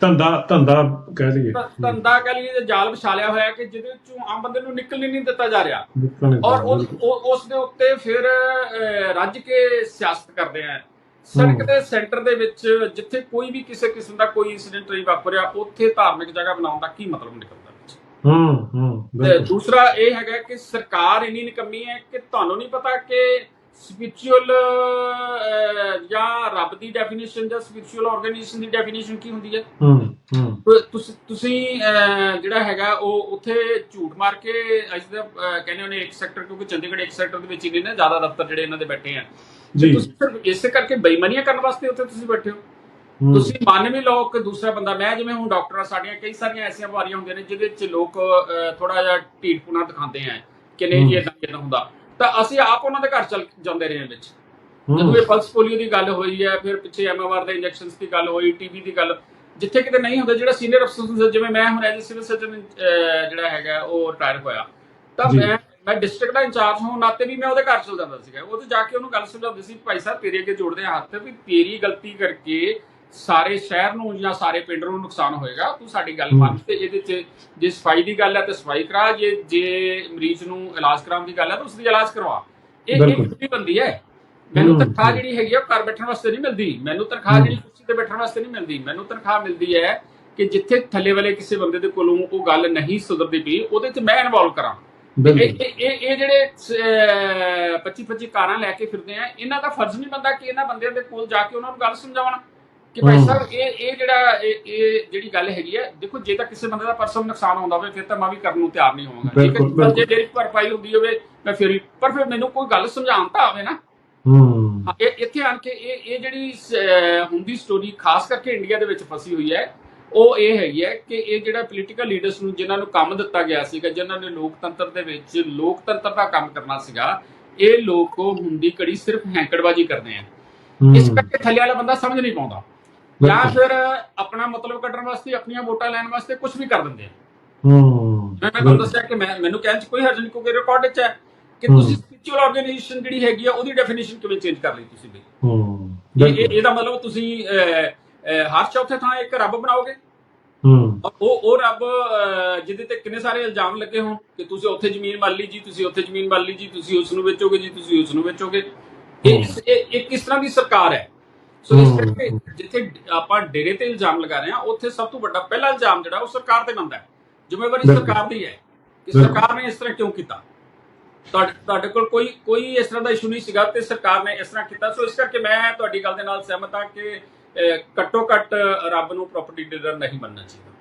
S1: ਧੰਦਾ ਧੰਦਾ ਕਹਿ ਲਈਏ।
S2: ਧੰਦਾ ਕਹ ਲਈਏ ਜਾਲ ਵਿਛਾ ਲਿਆ ਹੋਇਆ ਕਿ ਜਿਹਦੇ ਵਿੱਚੋਂ ਆਮ ਬੰਦੇ ਨੂੰ ਨਿਕਲ ਹੀ ਨਹੀਂ ਦਿੱਤਾ ਜਾ ਰਿਹਾ। ਔਰ ਉਸ ਦੇ ਉੱਤੇ ਫਿਰ ਰੱਜ ਕੇ ਸਿਆਸਤ ਕਰਦੇ ਆ। ਸੜਕ। ਦੇ ਸੈਂਟਰ ਦੇ ਵਿੱਚ ਜਿੱਥੇ ਕੋਈ ਵੀ ਕਿਸੇ ਕਿਸਮ ਦਾ ਕੋਈ ਇਨਸੀਡੈਂਟ ਨਹੀਂ ਵਾਪਰਿਆ ਉੱਥੇ ਧਾਰਮਿਕ ਜਗ੍ਹਾ ਬਣਾਉਣ ਦਾ ਕੀ ਮਤਲਬ ਨਿਕਲਦਾ ਵਿੱਚ?
S1: ਹੂੰ ਹੂੰ
S2: ਦੂਸਰਾ ਇਹ ਹੈਗਾ ਕਿ ਸਰਕਾਰ ਇੰਨੀ ਨਿਕੰਮੀ ਹੈ ਕਿ ਤੁਹਾਨੂੰ ਨਹੀਂ ਪਤਾ ਕਿ ਸਪਿਰਚੁਅਲ ਜਾਂ ਰੱਬ ਦੀ ਡੈਫੀਨੇਸ਼ਨ ਜਾਂ ਸਪਿਰਚੁਅਲ ਆਰਗੇਨਾਈਜੇਸ਼ਨ ਦੀ ਡੈਫੀਨੇਸ਼ਨ ਕੀ ਹੁੰਦੀ ਹੈ?
S1: ਹੂੰ
S2: ਤੁਸੀਂ ਜਿਹੜਾ ਹੈਗਾ ਉਹ ਉੱਥੇ ਝੂਠ ਮਾਰ ਕੇ ਅੱਜ ਦਾ ਕਹਿੰਦੇ ਉਹਨੇ ਇੱਕ ਸੈਕਟਰ ਕਿਉਂਕਿ ਚੰਡੀਗੜ੍ਹ ਇੱਕ ਸੈਕਟਰ ਦੇ ਵਿੱਚ ਹੀ ਨੇ ਨਾ ਜ਼ਿਆਦਾ ਦਫ਼ਤਰ ਜਿਹੜੇ ਇਹਨਾਂ ਦੇ ਬੈਠੇ ਆ।
S1: ਜੀ।
S2: ਤੁਸੀਂ ਸਿਰਫ ਇਸੇ ਕਰਕੇ ਬੇਈਮਾਨੀਆਂ ਕਰਨ ਵਾਸਤੇ ਉੱਥੇ ਤੁਸੀਂ ਬੈਠੇ ਹੋ। ਤੁਸੀਂ ਮੰਨ ਵੀ ਲਓ ਕਿ ਦੂਸਰਾ ਬੰਦਾ ਮੈਂ ਜਿਵੇਂ ਹੁਣ ਡਾਕਟਰ ਆ ਸਾਡੀਆਂ ਕਈ ਸਾਰੀਆਂ ਐਸੀਆਂ ਬਿਮਾਰੀਆਂ ਹੁੰਦੀਆਂ ਨੇ ਜਿਹਦੇ ਵਿੱਚ ਲੋਕ ਥੋੜਾ ਜਿਹਾ ਢੀਠਪੁਣਾ ਦਿਖਾਉਂਦੇ ਆ ਕਿ ਨਹੀਂ ਜੀ। ਇਦਾਂ ਕਿਦਾਂ ਹੁੰਦਾ। ਤਾਂ ਅਸੀਂ ਆਪ ਉਹਨਾਂ ਦੇ ਘਰ ਚੱਲ ਜਾਂਦੇ ਰਹੇ ਵਿੱਚ। ਜਦੋਂ ਇਹ ਪਲਸ ਪੋਲੀਓ ਦੀ ਗੱਲ ਹੋਈ ਹੈ ਫਿਰ ਪਿੱਛੇ ਐਮਐਮਆਰ ਦੇ ਇੰਜੈਕਸ਼ਨਸ ਦੀ ਗੱਲ ਹੋਈ ਟੀਬੀ ਦੀ ਗੱਲ ਜਿੱਥੇ ਕਿਤੇ ਨਹੀਂ ਹੁੰਦਾ ਜਿਹੜਾ ਸੀਨੀਅਰ ਅਫਸਰ ਜਿਵੇਂ ਮੈਂ ਹੁਣ ਐਜ਼ ਸਿਵਲ ਸਰਜਨ ਜਿਹੜਾ ਹੈਗਾ ਉਹ ਰਿਟਾਇਰ ਹੋਇਆ। ਤਾਂ। ਮੈਂ ਮੈਂ ਡਿਸਟ੍ਰਿਕਟ ਦਾ ਇੰਚਾਰਜ ਹੋਣ ਨਾਤੇ ਵੀ ਮੈਂ ਉਹਦੇ ਘਰ ਚਲ ਜਾਂਦਾ ਸੀਗਾ। ਉਹ ਤੇ ਜਾ ਕੇ ਉਹਨੂੰ ਗੱਲ ਸਮਝਾਉਂਦੀ ਸੀ ਭਾਈ ਸਾਹਿਬ ਤੇਰੇ ਅੱਗੇ ਜੋੜਦੇ ਆ ਹੱਥ ਵੀ ਤੇਰੀ ਗਲਤੀ ਕਰਕੇ ਸਾਰੇ ਸ਼ਹਿਰ ਨੂੰ ਜਾਂ ਸਾਰੇ ਪਿੰਡ ਨੂੰ ਨੁਕਸਾਨ ਹੋਏਗਾ ਤੂੰ ਸਾਡੀ ਗੱਲ। ਮੰਨ ਤੇ ਇਹਦੇ ਚ ਜੇ ਸਫ਼ਾਈ ਦੀ ਗੱਲ ਹੈ ਤੇ ਸਫ਼ਾਈ ਕਰਾ ਜੇ ਜੇ ਮਰੀਜ਼ ਨੂੰ ਇਲਾਜ ਕਰਾਉਣ ਦੀ ਗੱਲ ਹੈ ਤਾਂ ਉਸ ਦੀ ਇਲਾਜ ਕਰਵਾ ਇਹ
S1: ਬਿਲਕੁਲ।
S2: ਡਿਊਟੀ ਬੰਦੀ ਹੈ ਮੈਨੂੰ ਤਨਖਾਹ। ਜਿਹੜੀ ਹੈਗੀ ਆ ਘਰ ਬੈਠਣ ਵਾਸਤੇ ਨਹੀਂ ਮਿਲਦੀ ਮੈਨੂੰ ਤਨਖਾਹ। ਜਿਹੜੀ ਕੁਰਸੀ ਤੇ ਬੈਠਣ ਵਾਸਤੇ ਨਹੀਂ ਮਿਲਦੀ ਮੈਨੂੰ ਤਨਖਾਹ ਮਿਲਦੀ ਹੈ ਕਿ ਜਿੱਥੇ ਥੱਲੇ ਵਾਲੇ ਕਿਸੇ ਬੰਦੇ ਦੇ ਕੋਲੋਂ ਉਹ ਗੱਲ ਨਹੀਂ ਸੁਧਰਦੀ ਪਈ ਉਹਦੇ 'ਚ ਮੈਂ ਇਨਵੋਲਵ ਕਰਾਂ ਇਹ
S1: ਬਿਲਕੁਲ
S2: ਇਹ ਇਹ- ਇਹ ਜਿਹੜੇ 25 25 ਕਾਰਾਂ ਲੈ ਕੇ ਫਿਰਦੇ ਆ ਇਹਨਾਂ ਦਾ ਫਰਜ਼ ਨਹੀਂ ਬੰਦਾ ਕਿ ਇਹਨਾਂ ਬੰਦਿਆਂ ਦੇ ਕੋਲ ਜਾ ਕੇ ਉਹਨਾਂ ਨੂੰ ਗੱਲ ਸਮਝਾਉਣਾ ਕਿ ਭਾਈ। ਸਾਹਿਬ ਇਹ ਇਹ ਜਿਹੜਾ ਇਹ ਇਹ ਜਿਹੜੀ ਗੱਲ ਹੈਗੀ ਹੈ ਦੇਖੋ ਜੇ ਤਾਂ ਕਿਸੇ ਬੰਦੇ ਦਾ ਪਰਸਨਲ ਨੁਕਸਾਨ ਹੁੰਦਾ ਹੋਵੇ ਫਿਰ ਤਾਂ ਮੈਂ ਵੀ ਕਰਨ ਨੂੰ ਤਿਆਰ ਨਹੀਂ ਹੋਵਾਂਗਾ। ਠੀਕ ਹੈ ਪਰ ਜੇ। ਮੇਰੀ ਭਰਪਾਈ ਹੁੰਦੀ ਹੋਵੇ ਮੈਂ ਫਿਰ ਪਰ ਫਿਰ ਮੈਨੂੰ ਕੋਈ ਗੱਲ ਸਮਝਾਉਣ ਤਾਂ ਆਵੇ ਨਾ।
S1: ਹੂੰ।
S2: ਇਹ ਇੱਥੇ ਆਣ ਕੇ ਇਹ ਇਹ ਜਿਹੜੀ ਹੁੰਦੀ ਸਟੋਰੀ ਖਾਸ ਕਰਕੇ ਇੰਡੀਆ ਦੇ ਵਿੱਚ ਫਸੀ ਹੋਈ ਹੈ ਉਹ ਇਹ ਹੈਗੀ ਹੈ ਕਿ ਇਹ ਜਿਹੜਾ ਪੋਲੀਟੀਕਲ ਲੀਡਰਸ ਨੂੰ ਜਿਨ੍ਹਾਂ ਨੂੰ ਕੰਮ ਦਿੱਤਾ ਗਿਆ ਸੀਗਾ ਜਿਨ੍ਹਾਂ ਨੇ ਲੋਕਤੰਤਰ ਦੇ ਵਿੱਚ ਲੋਕਤੰਤਰ ਦਾ ਕੰਮ ਕਰਨਾ ਸੀਗਾ ਇਹ ਲੋਕ ਹੁੰਦੀ ਕੜੀ ਸਿਰਫ ਹੈਂਕੜਬਾਜੀ ਕਰਦੇ ਆ। ਇਸ ਕਰਕੇ ਥੱਲੇ ਵਾਲਾ ਬੰਦਾ ਸਮਝ ਨਹੀਂ ਪਾਉਂਦਾ। ਜਾਂ। ਫਿਰ ਆਪਣਾ ਮਤਲਬ ਕੱਢਣ ਵਾਸਤੇ ਆਪਣੀਆਂ ਵੋਟਾਂ ਲੈਣ ਵਾਸਤੇ ਕੁਝ ਵੀ ਕਰ ਦਿੰਦੇ ਆ।
S1: ਹੂੰ
S2: ਮੈਂ ਤੁਹਾਨੂੰ ਦੱਸਿਆ ਕਿ ਮੈਂ ਮੈਨੂੰ ਕਹਿਣ ਚ ਕੋਈ ਹਰਜ ਨਹੀਂ ਕਿਉਂਕਿ ਰਿਕਾਰਡ ਵਿੱਚ ਹੈ ਕਿ। ਤੁਸੀਂ ਸਪਿਰਚੁਅਲ ਆਰਗੇਨਾਈਜੇਸ਼ਨ ਜਿਹੜੀ ਹੈਗੀ ਆ ਉਹਦੀ ਡੈਫੀਨੇਸ਼ਨ ਕਿਵੇਂ ਚੇਂਜ ਕਰ ਲਈ ਤੁਸੀਂ ਵੀ?
S1: ਹੂੰ
S2: ਇਹ- ਇਹਦਾ ਮਤਲਬ ਤੁਸੀਂ ਹਰ ਚੌਥੇ ਥਾਂ ਇੱਕ ਰੱਬ ਬਣਾਓਗੇ?
S1: ਹੂੰ।
S2: ਉਹ ਉਹ ਰੱਬ ਜਿਹਦੇ ਤੇ ਕਿੰਨੇ ਸਾਰੇ ਇਲਜ਼ਾਮ ਲੱਗੇ ਹੋਣ ਕਿ ਤੁਸੀਂ ਉੱਥੇ ਜ਼ਮੀਨ ਮੰਨ ਲਈ ਜੀ ਤੁਸੀਂ ਉੱਥੇ ਜ਼ਮੀਨ ਮੰਨ ਲਈ ਜੀ ਤੁਸੀਂ ਉਸ ਨੂੰ ਵੇਚੋਗੇ ਜੀ ਤੁਸੀਂ ਉਸ ਨੂੰ ਵੇਚੋਗੇ ਇਹ ਇਹ ਕਿਸ ਤਰ੍ਹਾਂ ਦੀ ਸਰਕਾਰ ਹੈ? ਸੋ ਇਸ। ਕਰਕੇ ਜਿੱਥੇ ਆਪਾਂ ਡੇਰੇ ਤੇ ਇਲਜ਼ਾਮ ਲਗਾ ਰਹੇ ਹਾਂ ਉੱਥੇ ਸਭ ਤੋਂ ਵੱਡਾ ਪਹਿਲਾ ਇਲਜ਼ਾਮ ਜਿਹੜਾ ਉਹ ਸਰਕਾਰ ਤੇ ਬਣਦਾ ਹੈ ਜ਼ਿੰਮੇਵਾਰੀ। ਸਰਕਾਰ ਦੀ ਹੈ ਕਿ। ਸਰਕਾਰ ਨੇ ਇਸ ਤਰ੍ਹਾਂ ਕਿਉਂ ਕੀਤਾ ਤੁਹਾਡੇ ਕੋਲ ਕੋਈ ਕੋਈ ਇਸ ਤਰ੍ਹਾਂ ਦਾ ਇਸ਼ੂ ਨਹੀਂ ਸੀਗਾ ਤੇ ਸਰਕਾਰ ਨੇ ਇਸ ਤਰ੍ਹਾਂ ਕੀਤਾ ਸੋ ਇਸ ਕਰਕੇ ਮੈਂ ਤੁਹਾਡੀ ਗੱਲ ਦੇ ਨਾਲ ਸਹਿਮਤ ਹਾਂ ਕਿ ਘੱਟੋ ਘੱਟ ਰੱਬ ਨੂੰ ਪ੍ਰਾਪਰਟੀ ਡੀਲਰ ਨਹੀਂ ਬਣਨਾ ਚਾਹੀਦਾ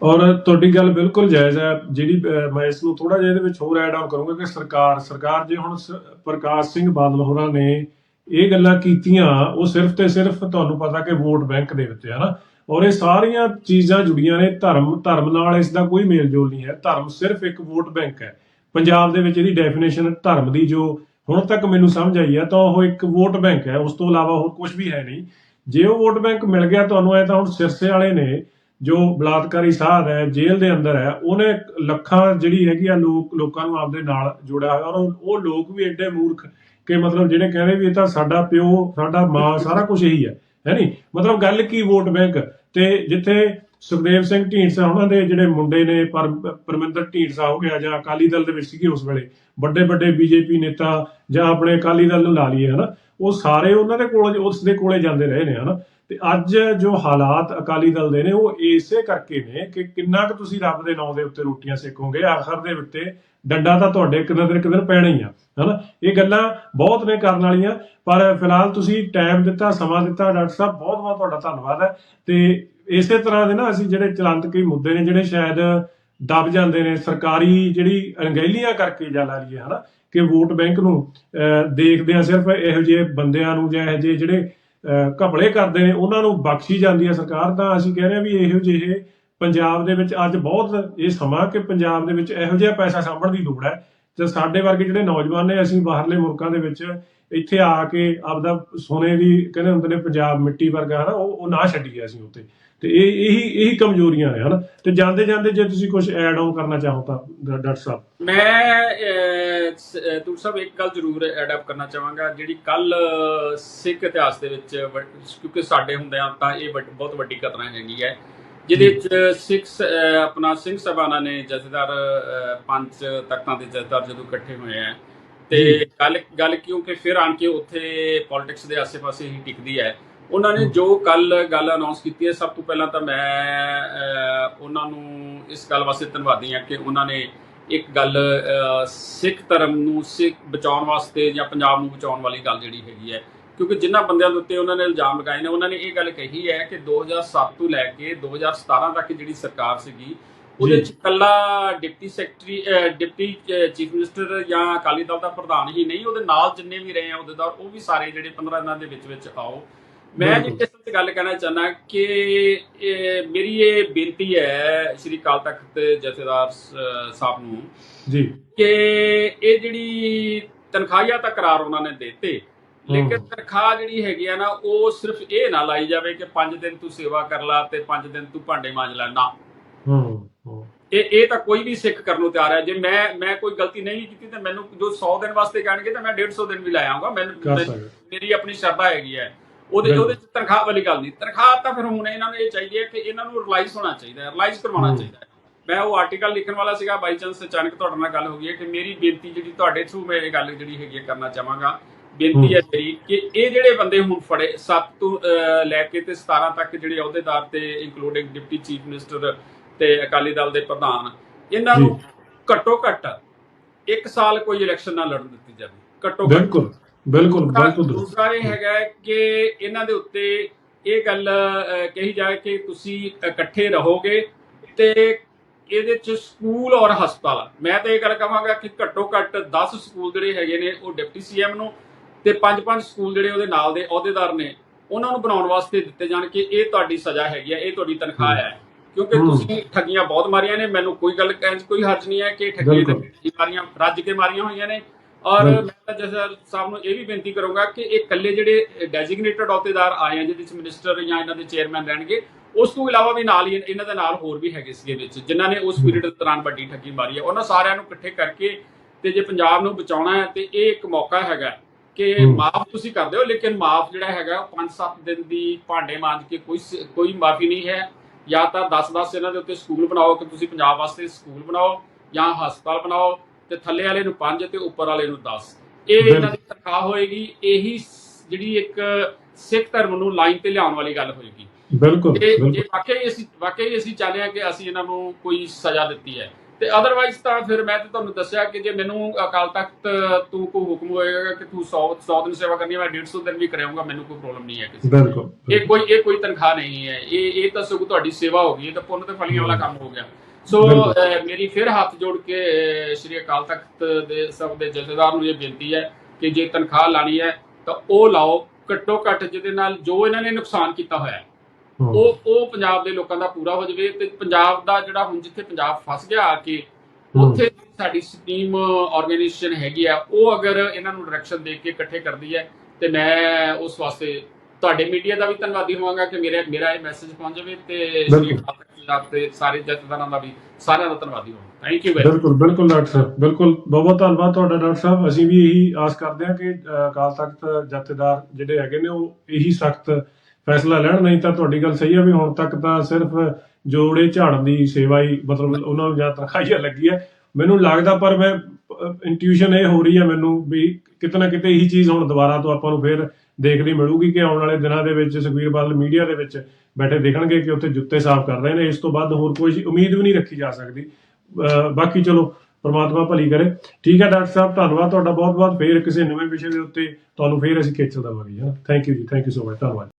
S1: ਔਰ ਤੁਹਾਡੀ ਗੱਲ ਬਿਲਕੁਲ ਜਾਇਜ਼ ਹੈ ਜਿਹੜੀ ਮੈਂ ਇਸ ਨੂੰ ਥੋੜਾ ਜਿਹਾ ਇਹਦੇ ਵਿੱਚ ਹੋਰ ਐਡ ਆਨ ਕਰੂੰਗਾ ਕਿ ਸਰਕਾਰ ਸਰਕਾਰ ਜੇ ਹੁਣ ਪ੍ਰਕਾਸ਼ ਸਿੰਘ ਬਾਦਲ ਹੋਰਾਂ ਨੇ ਇਹ ਗੱਲਾਂ ਕੀਤੀਆਂ, ਉਹ ਸਿਰਫ ਤੇ ਸਿਰਫ ਤੁਹਾਨੂੰ ਪਤਾ ਕਿ ਵੋਟ ਬੈਂਕ ਦੇ ਵਿੱਚ ਹੈ ਨਾ। ਔਰ ਇਹ ਸਾਰੀਆਂ ਚੀਜ਼ਾਂ ਜੁੜੀਆਂ ਨੇ, ਧਰਮ ਧਰਮ ਨਾਲ ਇਸ ਦਾ ਕੋਈ ਮੇਲ ਨਹੀਂ ਹੈ। ਧਰਮ ਸਿਰਫ ਇੱਕ ਵੋਟ ਬੈਂਕ ਹੈ। ਪੰਜਾਬ ਦੇ ਵਿੱਚ ਇਹਦੀ ਡੈਫੀਨੇਸ਼ਨ ਧਰਮ ਦੀ ਜੋ ਹੁਣ ਤੱਕ ਮੈਨੂੰ ਸਮਝ ਆਈ ਹੈ, ਤਾਂ ਉਹ ਇੱਕ ਵੋਟ ਬੈਂਕ ਹੈ। ਉਸ ਤੋਂ ਇਲਾਵਾ ਹੋਰ ਕੁਝ ਵੀ ਹੈ ਨਹੀਂ। ਜੇ ਉਹ ਵੋਟ ਬੈਂਕ ਮਿਲ ਗਿਆ ਤੁਹਾਨੂੰ ਐ ਤਾਂ ਹੁਣ ਸਿਰਸੇ ਵਾਲੇ ਨੇ, ਜੋ ਬਲਾਤਕਾਰੀ ਸਾਧ ਹੈ, ਜੇਲ੍ਹ ਦੇ ਅੰਦਰ ਹੈ, ਉਹਨੇ ਲੱਖਾਂ ਜਿਹੜੀ ਹੈਗੀ ਆ ਲੋਕ, ਲੋਕਾਂ ਨੂੰ ਆਪਦੇ ਨਾਲ ਜੋੜਿਆ ਹੋਇਆ ਔਰ ਉਹ- ਉਹ ਲੋਕ ਵੀ ਐਡੇ ਮੂਰਖ ਕਿ ਮਤਲਬ ਜਿਹੜੇ ਕਹਿੰਦੇ ਵੀ ਇਹ ਤਾਂ ਸਾਡਾ ਪਿਓ, ਸਾਡਾ ਮਾਂ, ਸਾਰਾ ਕੁਝ ਇਹੀ ਹੈ ਹੈ ਨਹੀਂ ਮਤਲਬ ਗੱਲ ਕੀ ਵੋਟ ਬੈਂਕ? ਤੇ ਜਿੱਥੇ ਸੁਖਦੇਵ ਸਿੰਘ ਢੀਂਡਸਾ, ਉਹਨਾਂ ਦੇ ਜਿਹੜੇ ਮੁੰਡੇ ਨੇ, ਪਰ, ਪਰਮਿੰਦਰ ਢੀਂਡਸਾ ਹੋ ਗਿਆ ਜਾਂ ਅਕਾਲੀ ਦਲ ਦੇ ਵਿੱਚ ਸੀਗੇ ਉਸ ਵੇਲੇ, ਵੱਡੇ ਵੱਡੇ ਬੀਜੇਪੀ ਨੇਤਾ ਜਾਂ ਆਪਣੇ ਅਕਾਲੀ ਦਲ ਨੂੰ ਲਾ ਲਈਏ, ਹਨਾ? ਉਹ ਸਾਰੇ ਉਹਨਾਂ ਦੇ ਕੋਲ, ਉਸ ਦੇ ਕੋਲੇ ਜਾਂਦੇ ਰਹੇ ਨੇ, ਹਨਾ? ਤੇ ਅੱਜ ਜੋ ਹਾਲਾਤ ਅਕਾਲੀ ਦਲ ਦੇ ਨੇ ਉਹ ਇਸੇ ਕਰਕੇ ਨੇ ਕਿ ਕਿੰਨਾ ਕੁ ਤੁਸੀਂ ਰੱਬ ਦੇ ਨਾਂ ਦੇ ਉੱਤੇ ਰੋਟੀਆਂ ਸੇਕੋਗੇ ਆਖਰ ਦੇ ਉੱਤੇ ਡੰਡਾ ਤਾਂ ਤੁਹਾਡੇ ਇੱਕ ਦਿਨ ਇੱਕ ਪੈਣਾ ਹੀ ਆ ਹਨਾ? ਇਹ ਗੱਲਾਂ ਬਹੁਤ ਨੇ ਕਰਨ ਵਾਲੀਆਂ ਪਰ ਫਿਲਹਾਲ ਤੁਸੀਂ ਟਾਈਮ ਦਿੱਤਾ ਸਮਾਂ ਦਿੱਤਾ ਡਾਕਟਰ ਸਾਹਿਬ ਬਹੁਤ ਬਹੁਤ ਤੁਹਾਡਾ ਧੰਨਵਾਦ ਹੈ। ਤੇ ਇਸੇ ਤਰ੍ਹਾਂ ਦੇ ਨਾ ਅਸੀਂ ਜਿਹੜੇ ਚਲੰਤ ਕਈ ਮੁੱਦੇ ਨੇ ਜਿਹੜੇ ਸ਼ਾਇਦ ਦਬ ਜਾਂਦੇ ਨੇ ਸਰਕਾਰੀ ਜਿਹੜੀ ਅਣਗਹਿਲੀਆਂ ਕਰਕੇ ਜਾ ਲਾ ਲਈਏ ਹਨਾ? ਕਿ ਵੋਟ ਬੈਂਕ ਨੂੰ ਅਹ, ਦੇਖਦੇ ਆ ਸਿਰਫ ਇਹੋ ਜਿਹੇ ਬੰਦਿਆਂ ਨੂੰ ਜਾਂ ਇਹੋ ਜਿਹੇ ਜਿਹੜੇ ਘਪਲੇ ਕਰਦੇ ਨੇ, ਉਹਨਾਂ ਨੂੰ ਬਖਸ਼ੀ ਜਾਂਦੀ ਹੈ ਸਰਕਾਰ, ਤਾਂ ਅਸੀਂ ਕਹਿ ਰਹੇ ਹਾਂ ਵੀ ਇਹੋ ਜਿਹੇ ਪੰਜਾਬ ਦੇ ਵਿੱਚ ਅੱਜ ਬਹੁਤ ਇਹ ਸਮਾਂ ਕਿ ਪੰਜਾਬ ਦੇ ਵਿੱਚ ਇਹੋ ਜਿਹਾ ਪੈਸਾ ਸਾਂਭਣ ਦੀ ਲੋੜ ਹੈ। ਤੇ ਸਾਡੇ ਵਰਗੇ ਜਿਹੜੇ ਨੌਜਵਾਨ ਨੇ, ਅਸੀਂ ਬਾਹਰਲੇ ਮੁਲਕਾਂ ਦੇ ਵਿੱਚ ਇੱਥੇ ਆ ਕੇ ਆਪਦਾ ਸੋਨੇ ਦੀ, ਕਹਿੰਦੇ ਹੁੰਦੇ ਨੇ, ਪੰਜਾਬ ਮਿੱਟੀ ਵਰਗਾ ਹਨਾ, ਉਹ ਉਹ ਨਾ ਛੱਡੀਏ ਅਸੀਂ ਉੱਤੇ ਤੇ ਇਹ ਇਹੀ ਇਹੀ ਕਮਜ਼ੋਰੀਆਂ ਨੇ ਹਨਾ? ਤੇ ਜਾਂਦੇ ਜਾਂਦੇ ਜੇ ਤੁਸੀਂ ਕੁਝ ਐਡ ਆਨ ਕਰਨਾ ਚਾਹੋ ਤਾਂ ਡਾਕਟਰ ਸਾਹਿਬ।
S2: ਮੈਂ ਤੂੰ ਸਭ ਇੱਕ ਗੱਲ ਜ਼ਰੂਰ ਐਡ ਅਪ ਕਰਨਾ ਚਾਹਾਂਗਾ ਜਿਹੜੀ ਕੱਲ ਸਿੱਖ ਇਤਿਹਾਸ ਦੇ ਵਿੱਚ ਕਿਉਂਕਿ ਸਾਡੇ ਹੁੰਦਿਆਂ ਤਾਂ ਇਹ ਬਹੁਤ ਵੱਡੀ ਘਟਨਾ ਹੈਗੀ ਹੈ ਜਿਹਦੇ ਵਿੱਚ ਸਿੱਖ ਆਪਣਾ ਸਿੰਘ ਸਭਾਨਾ ਨੇ ਜਥੇਦਾਰ ਪੰਜ ਤਖਤਾਂ ਦੇ ਜਥੇਦਾਰ ਜਦੋਂ ਇਕੱਠੇ ਹੋਏ ਆ ਤੇ। ਗੱਲ ਗੱਲ ਕਿਉਂਕਿ ਫਿਰ ਆਣ ਕੇ ਉੱਥੇ ਪੋਲਿਟਿਕਸ ਦੇ ਆਸੇ-ਪਾਸੇ ਹੀ ਟਿਕਦੀ ਹੈ ਉਹਨਾਂ ਨੇ ਜੋ ਕੱਲ ਗੱਲ ਅਨਾਉਂਸ ਕੀਤੀ ਹੈ ਸਭ ਤੋਂ ਪਹਿਲਾਂ ਤਾਂ ਮੈਂ ਉਹਨਾਂ ਨੂੰ ਇਸ ਗੱਲ ਵਾਸਤੇ ਧੰਨਵਾਦੀ ਹਾਂ ਕਿ ਉਹਨਾਂ ਨੇ ਇੱਕ ਗੱਲ ਸਿੱਖ ਧਰਮ ਨੂੰ ਸਿੱਖ ਬਚਾਉਣ ਵਾਸਤੇ ਜਾਂ ਪੰਜਾਬ ਨੂੰ ਬਚਾਉਣ ਵਾਲੀ ਗੱਲ ਜਿਹੜੀ ਹੈਗੀ ਹੈ ਕਿਉਂਕਿ ਜਿਨ੍ਹਾਂ ਬੰਦਿਆਂ ਦੇ ਉੱਤੇ ਉਹਨਾਂ ਨੇ ਇਲਜ਼ਾਮ ਲਗਾਏ ਨੇ ਉਹਨਾਂ ਨੇ ਇਹ ਗੱਲ ਕਹੀ ਹੈ ਕਿ 2007 ਤੋਂ ਲੈ ਕੇ 2017 ਤੱਕ ਜਿਹੜੀ ਸਰਕਾਰ ਸੀਗੀ ਉਹਦੇ। ਚ ਕੱਲਾ deputy secretary deputy chief minister ਜਾਂ ਅਕਾਲੀ ਦਲ ਦਾ ਪ੍ਰਧਾਨ ਹੀ ਨਹੀਂ ਉਹਦੇ ਨਾਲ ਜਿੰਨੇ ਵੀ ਰਹੇ ਆ ਅਹੁਦੇਦਾਰ ਉਹ ਵੀ ਸਾਰੇ ਜਿਹੜੇ 15 ਦਿਨਾਂ ਦੇ ਵਿੱਚ ਵਿੱਚ ਆਓ ਮੈਂ ਜੀ
S1: ਬਿਲਕੁਲ।
S2: ਇਸ ਤੇ ਗੱਲ ਕਹਿਣਾ ਚਾਹੁੰਦਾ ਕਿ ਇਹ ਮੇਰੀ ਇਹ ਬੇਨਤੀ ਹੈ ਸ਼੍ਰੀ ਅਕਾਲ ਤਖਤ ਜਥੇਦਾਰ ਸਾਹਿਬ ਨੂੰ
S1: ਜੀ।
S2: ਕਿ ਇਹ ਜਿਹੜੀ ਤਨਖਾਹੀਆ ਤਾਂ ਕਰਾਰ ਉਹਨਾਂ ਨੇ ਦਿੱਤੇ ਲੇਕਿਨ। ਤਨਖਾਹ ਜਿਹੜੀ ਹੈਗੀ ਆ ਨਾ ਉਹ ਸਿਰਫ ਇਹ ਨਾ ਲਾਈ ਜਾਵੇ ਕਿ 5 ਦਿਨ ਤੂੰ ਸੇਵਾ ਕਰ ਲਾ ਤੇ 5 ਦਿਨ ਤੂੰ ਭਾਂਡੇ ਮਾਂਜ ਲੈ ਨਾ। ਇਹ ਇਹ ਤਾਂ ਕੋਈ ਵੀ ਸਿੱਖ ਕਰਨ ਨੂੰ ਤਿਆਰ ਹੈ। ਜੇ ਮੈਂ ਮੈਂ ਕੋਈ ਗਲਤੀ ਨਹੀਂ ਕੀਤੀ ਤੇ ਮੈਨੂੰ ਜੋ 100 ਦਿਨ ਵਾਸਤੇ ਕਹਿਣਗੇ ਤਾਂ ਮੈਂ 150 ਦਿਨ ਵੀ ਲੈ ਆਉਂਗਾ।
S1: ਕਰ
S2: ਮੈਨੂੰ ਮੇਰੀ ਆਪਣੀ ਸ਼ਰਧਾ ਹੈਗੀ ਹੈ। ਉਹਦੇ। ਉਹਦੇ ਚ ਤਨਖਾਹ ਵਾਲੀ ਗੱਲ ਨਹੀਂ। ਤਨਖਾਹ ਤਾਂ ਫਿਰ ਹੁਣ ਇਹਨਾਂ ਨੂੰ ਇਹ ਚਾਹੀਦੀ ਹੈ ਕਿ ਇਹਨਾਂ ਨੂੰ ਰਿਲਾਈਜ਼ ਹੋਣਾ ਚਾਹੀਦਾ ਹੈ ਰਿਲਾਈਜ਼ ਕਰਵਾਉਣਾ। ਚਾਹੀਦਾ ਹੈ। ਮੈਂ ਉਹ ਆਰਟੀਕਲ ਲਿਖਣ ਵਾਲਾ ਸੀਗਾ ਬਾਈ ਚਾਂਸ ਅਚਾਨਕ ਤੁਹਾਡੇ ਨਾਲ ਗੱਲ ਹੋ ਗਈ ਹੈ ਕਿ ਮੇਰੀ ਬੇਨਤੀ ਜਿਹੜੀ ਤੁਹਾਡੇ ਥਰੂ ਮੈਂ ਇਹ ਗੱਲ ਜਿਹੜੀ ਹੈਗੀ ਕਰਨਾ ਚਾਹਾਂਗਾ। ਬੇਨਤੀ ਹੈ। ਮੇਰੀ ਕਿ ਇਹ ਜਿਹੜੇ ਬੰਦੇ ਹੁਣ ਫੜੇ 7 ਤੋਂ ਲੈ ਕੇ ਤੇ 17 ਤੱਕ ਜਿਹੜੇ ਅਹੁਦੇਦਾਰ ਤੇ ਇਨਕਲੂਡਿੰਗ ਡਿਪਟੀ ਚੀਫ ਮਿਨਿਸਟਰ ਤੇ ਅਕਾਲੀ ਦਲ ਦੇ ਪ੍ਰਧਾਨ ਇਹਨਾਂ ਨੂੰ ਘੱਟੋ ਘੱਟ ਇੱਕ ਸਾਲ ਕੋਈ ਇਲੈਕਸ਼ਨ ਨਾ ਲੜਨ ਦਿੱਤੀ ਜਾਵੇ। ਘੱਟੋ ਘੱਟ
S1: ਬਿਲਕੁਲ। ਬਿਲਕੁਲ ਬਿਲਕੁਲ।
S2: ਦੂਸਰਾ ਇਹ ਹੈਗਾ ਕਿ ਇਹਨਾਂ ਦੇ ਉੱਤੇ ਇਹ ਗੱਲ ਕਹੀ ਜਾਏ ਕਿ ਤੁਸੀਂ ਇਕੱਠੇ ਰਹੋਗੇ ਤੇ ਇਹਦੇ ਚ ਸਕੂਲ ਔਰ ਹਸਪਤਾਲ ਮੈਂ ਤਾਂ ਇਹ ਗੱਲ ਕਹਾਂਗਾ ਕਿ ਘੱਟੋ ਘੱਟ 10 ਸਕੂਲ ਜਿਹੜੇ ਹੈਗੇ ਨੇ ਉਹ ਡਿਪਟੀ ਸੀਐਮ ਨੂੰ ਤੇ ਪੰਜ ਪੰਜ ਸਕੂਲ ਜਿਹੜੇ ਉਹਦੇ ਨਾਲ ਦੇ ਅਹੁਦੇਦਾਰ ਨੇ ਉਹਨਾਂ ਨੂੰ ਬਣਾਉਣ ਵਾਸਤੇ ਦਿੱਤੇ ਜਾਣ ਕਿ ਇਹ ਤੁਹਾਡੀ ਸਜ਼ਾ ਹੈਗੀ ਹੈ ਇਹ ਤੁਹਾਡੀ ਤਨਖਾਹ ਹੈ ਕਿਉਂਕਿ। ਤੁਸੀਂ ਠੱਗੀਆਂ ਬਹੁਤ ਮਾਰੀਆਂ ਨੇ ਮੈਨੂੰ ਕੋਈ ਗੱਲ ਕਹਿਣ 'ਚ ਕੋਈ ਹਰਜ ਨਹੀਂ ਹੈ ਕਿ ਠੱਗੀ। ਤੇ ਮਾਰੀਆਂ ਰੱਜ ਕੇ ਮਾਰੀਆਂ ਹੋਈਆਂ ਨੇ ਔਰ। ਮੈਂ ਤਾਂ ਜਸਰ ਸਾਹਿਬ ਨੂੰ ਇਹ ਵੀ ਬੇਨਤੀ ਕਰੂੰਗਾ ਕਿ ਇਹ ਇਕੱਲੇ ਜਿਹੜੇ ਡੈਜ਼ਿਗਨੇਟਡ ਅਹੁਦੇਦਾਰ ਆਏ ਆ ਜਿਹਦੇ ਵਿੱਚ ਮਿਨਿਸਟਰ ਜਾਂ ਇਹਨਾਂ ਦੇ ਚੇਅਰਮੈਨ ਰਹਿਣਗੇ ਉਸ ਤੋਂ ਇਲਾਵਾ ਵੀ ਨਾਲ ਹੀ ਇਹਨਾਂ ਦੇ ਨਾਲ ਹੋਰ ਵੀ ਹੈਗੇ ਸੀਗੇ ਵਿੱਚ ਜਿਨ੍ਹਾਂ ਨੇ ਉਸ ਪੀਰੀਅਡ ਦੌਰਾਨ ਵੱਡੀ ਠੱਗੀ ਮਾਰੀ ਹੈ ਉਹਨਾਂ ਸਾਰਿਆਂ ਨੂੰ ਇਕੱਠੇ ਕਰਕੇ ਤੇ ਜੇ ਪੰਜਾਬ ਨੂੰ ਬਚਾਉਣਾ ਹੈ ਤੇ ਇਹ ਇੱਕ ਮੌਕਾ ਹੈਗਾ ਕਿ। ਮਾਫ ਤੁਸੀਂ ਕਰਦੇ ਹੋ ਲੇਕਿਨ ਮਾਫ ਜਿਹੜਾ ਹੈਗਾ 5-7 ਦਿਨ ਦੀ ਭਾਂਡੇ ਮਾਂਜ ਕੇ ਕੋਈ ਕੋਈ ਮਾਫੀ ਨਹੀਂ ਹੈ ਜਾਂ ਤਾਂ 10-10 ਇਹਨਾਂ ਦੇ ਉੱਤੇ ਸਕੂਲ ਬਣਾਓ ਕਿ ਤੁਸੀਂ ਪੰਜਾਬ ਵਾਸਤੇ ਸਕੂਲ ਬਣਾਓ ਜਾਂ ਹਸਪਤਾਲ ਬਣਾਓ ਤੇ ਥੱਲੇ ਵਾਲੇ ਨੂੰ 5 ਤੇ ਉੱਪਰ ਵਾਲੇ ਨੂੰ 10 ਇਹ ਇਹਨਾਂ। ਦੀ ਤਨਖਾਹ ਹੋਏਗੀ ਇਹੀ ਸ- ਜਿਹੜੀ ਇੱਕ ਸਿੱਖ ਧਰਮ ਨੂੰ ਲਾਈਨ ਤੇ ਲਿਆਉਣ ਵਾਲੀ ਗੱਲ ਹੋਏਗੀ।
S1: ਬਿਲਕੁਲ
S2: ਇਹ ਵਾਕਈ ਅਸੀਂ ਵਾਕਈ ਅਸੀਂ ਚਾਹੁੰਦੇ ਹਾਂ ਕਿ ਅਸੀਂ ਇਹਨਾਂ ਨੂੰ ਕੋਈ ਸਜ਼ਾ ਦਿੱਤੀ ਹੈ। ਤੇ ਅਦਰਵਾਈਜ਼ ਤਾਂ ਫਿਰ ਮੈਂ ਤੇ ਤੁਹਾਨੂੰ ਦੱਸਿਆ ਕਿ ਜੇ ਮੈਨੂੰ ਅਕਾਲ ਤਖਤ ਤੋਂ ਕੋਈ ਹੁਕਮ ਹੋਏਗਾ ਕਿ ਤੂੰ 100 100 ਦਿਨ ਸੇਵਾ ਕਰਨੀ ਹੈ ਮੈਂ 150 ਦਿਨ ਵੀ ਕਰਾਂਗਾ ਮੈਨੂੰ ਕੋਈ ਪ੍ਰੋਬਲਮ ਨਹੀਂ ਹੈ ਕਿਸੇ।
S1: ਬਿਲਕੁਲ।
S2: ਇਹ ਕੋਈ ਇਹ ਕੋਈ ਤਨਖਾਹ ਨਹੀਂ ਹੈ। ਇਹ ਇਹ ਤਾਂ ਸਗੋਂ ਤੁਹਾਡੀ ਸੇਵਾ ਹੋ ਗਈ ਇਹ ਤਾਂ ਪੁੰਨ ਤੇ ਫਲੀਆਂ ਵਾਲਾ ਕੰਮ ਹੋ ਗਿਆ। ਸੋ ਮੇਰੀ ਫਿਰ ਹੱਥ ਜੋੜ ਕੇ ਸ਼੍ਰੀ ਅਕਾਲ ਤਖਤ ਦੇ ਸਭ ਦੇ ਜਥੇਦਾਰ ਨੂੰ ਇਹ ਬੇਨਤੀ ਹੈ ਕਿ ਜੇ ਤਨਖਾਹ ਲਾਣੀ ਹੈ ਤਾਂ ਉਹ ਲਾਓ ਘੱਟੋ ਘੱਟ ਜਿਹਦੇ ਨਾਲ ਜੋ ਇਹਨਾਂ ਨੇ ਨੁਕਸਾਨ ਕੀਤਾ ਹੋਇਆ ਹੈ। ਉਹ ਉਹ ਪੰਜਾਬ ਦੇ ਲੋਕਾਂ ਦਾ ਪੂਰਾ ਹੋ ਜਾਵੇ ਤੇ ਪੰਜਾਬ ਦਾ ਜਿਹੜਾ ਹੁਣ ਜਿੱਥੇ ਪੰਜਾਬ ਫਸ ਗਿਆ ਆ ਕੇ। ਉੱਥੇ ਸਾਡੀ ਸਟੀਮ ਆਰਗੇਨਾਈਜੇਸ਼ਨ ਹੈਗੀ ਆ ਉਹ ਅਗਰ ਇਹਨਾਂ ਨੂੰ ਡਾਇਰੈਕਸ਼ਨ ਦੇ ਕੇ ਇਕੱਠੇ ਕਰਦੀ ਹੈ ਤੇ ਮੈਂ ਉਸ ਵਾਸਤੇ ਤੁਹਾਡੇ ਮੀਡੀਆ ਦਾ ਵੀ ਧੰਨਵਾਦੀ ਹੋਵਾਂਗਾ ਕਿ ਮੇਰੇ ਮੇਰਾ ਇਹ ਮੈਸੇਜ ਪਹੁੰਚ ਜਾਵੇ ਤੇ ਸ਼੍ਰੀ। ਅਕਾਲ ਪੰਜਾਬ ਦੇ ਸਾਰੇ ਜਥੇਦਾਰਾਂ ਦਾ ਵੀ ਸਾਰਿਆਂ ਦਾ ਧੰਨਵਾਦੀ ਹੋਵਾਂ ਥੈਂਕ ਯੂ
S1: ਬਿਲਕੁਲ ਬਿਲਕੁਲ ਡਾਕਟਰ ਸਾਹਿਬ, ਬਿਲਕੁਲ ਬਹੁਤ ਬਹੁਤ ਧੰਨਵਾਦ ਤੁਹਾਡਾ ਡਾਕਟਰ ਸਾਹਿਬ। ਅਸੀਂ ਵੀ ਇਹੀ ਆਸ ਕਰਦੇ ਹਾਂ ਕਿ ਅਕਾਲ ਤਖਤ ਜਥੇਦਾਰ ਜਿਹੜੇ ਹੈਗੇ ਨੇ, ਉਹ ਇਹੀ ਸਖਤ ਫੈਸਲਾ ਲੈਣ। ਨਹੀਂ ਤਾਂ ਤੁਹਾਡੀ ਗੱਲ ਸਹੀ ਹੈ ਵੀ ਹੁਣ ਤੱਕ ਤਾਂ ਸਿਰਫ ਜੋੜੇ ਝਾੜਨ ਦੀ ਸੇਵਾ ਹੀ ਮਤਲਬ ਉਹਨਾਂ ਨੂੰ ਜਾਂ ਤਨਖਾਹੀਆ ਲੱਗੀ ਹੈ ਮੈਨੂੰ ਲੱਗਦਾ ਪਰ ਮੈਂ ਇੰਟੂਇਸ਼ਨ ਇਹ ਹੋ ਰਹੀ ਹੈ ਮੈਨੂੰ ਵੀ ਕਿਤੇ ਨਾ ਕਿਤੇ ਇਹੀ ਚੀਜ਼ ਹੁਣ ਦੁਬਾਰਾ ਤੋਂ ਆਪਾਂ ਨੂੰ ਫੇਰ ਦੇਖਣੀ ਮਿਲੂਗੀ ਕਿ ਆਉਣ ਵਾਲੇ ਦਿਨਾਂ ਦੇ ਵਿੱਚ ਸੁਖਬੀਰ ਬਾਦਲ ਮੀਡੀਆ ਦੇ ਵਿੱਚ ਬੈਠੇ ਦੇਖਣਗੇ ਕਿ ਉੱਥੇ ਜੁੱਤੇ ਸਾਫ਼ ਕਰ ਰਹੇ ਨੇ, ਇਸ ਤੋਂ ਵੱਧ ਹੋਰ ਕੋਈ ਉਮੀਦ ਵੀ ਨਹੀਂ ਰੱਖੀ ਜਾ ਸਕਦੀ। ਅਹ ਬਾਕੀ ਚਲੋ, ਪਰਮਾਤਮਾ ਭਲੀ ਕਰੇ। ਠੀਕ ਹੈ, ਡਾਕਟਰ ਸਾਹਿਬ, ਧੰਨਵਾਦ ਤੁਹਾਡਾ ਬਹੁਤ ਬਹੁਤ ਫੇਰ ਕਿਸੇ ਨਵੇਂ ਵਿਸ਼ੇ ਦੇ ਉੱਤੇ ਤੁਹਾਨੂੰ ਫੇਰ ਅਸੀਂ ਖੇਚਲ ਦੇਵਾਂਗੇ, ਹੈ ਨਾ? Thank you ji thank you so much ਧੰਨਵਾਦ।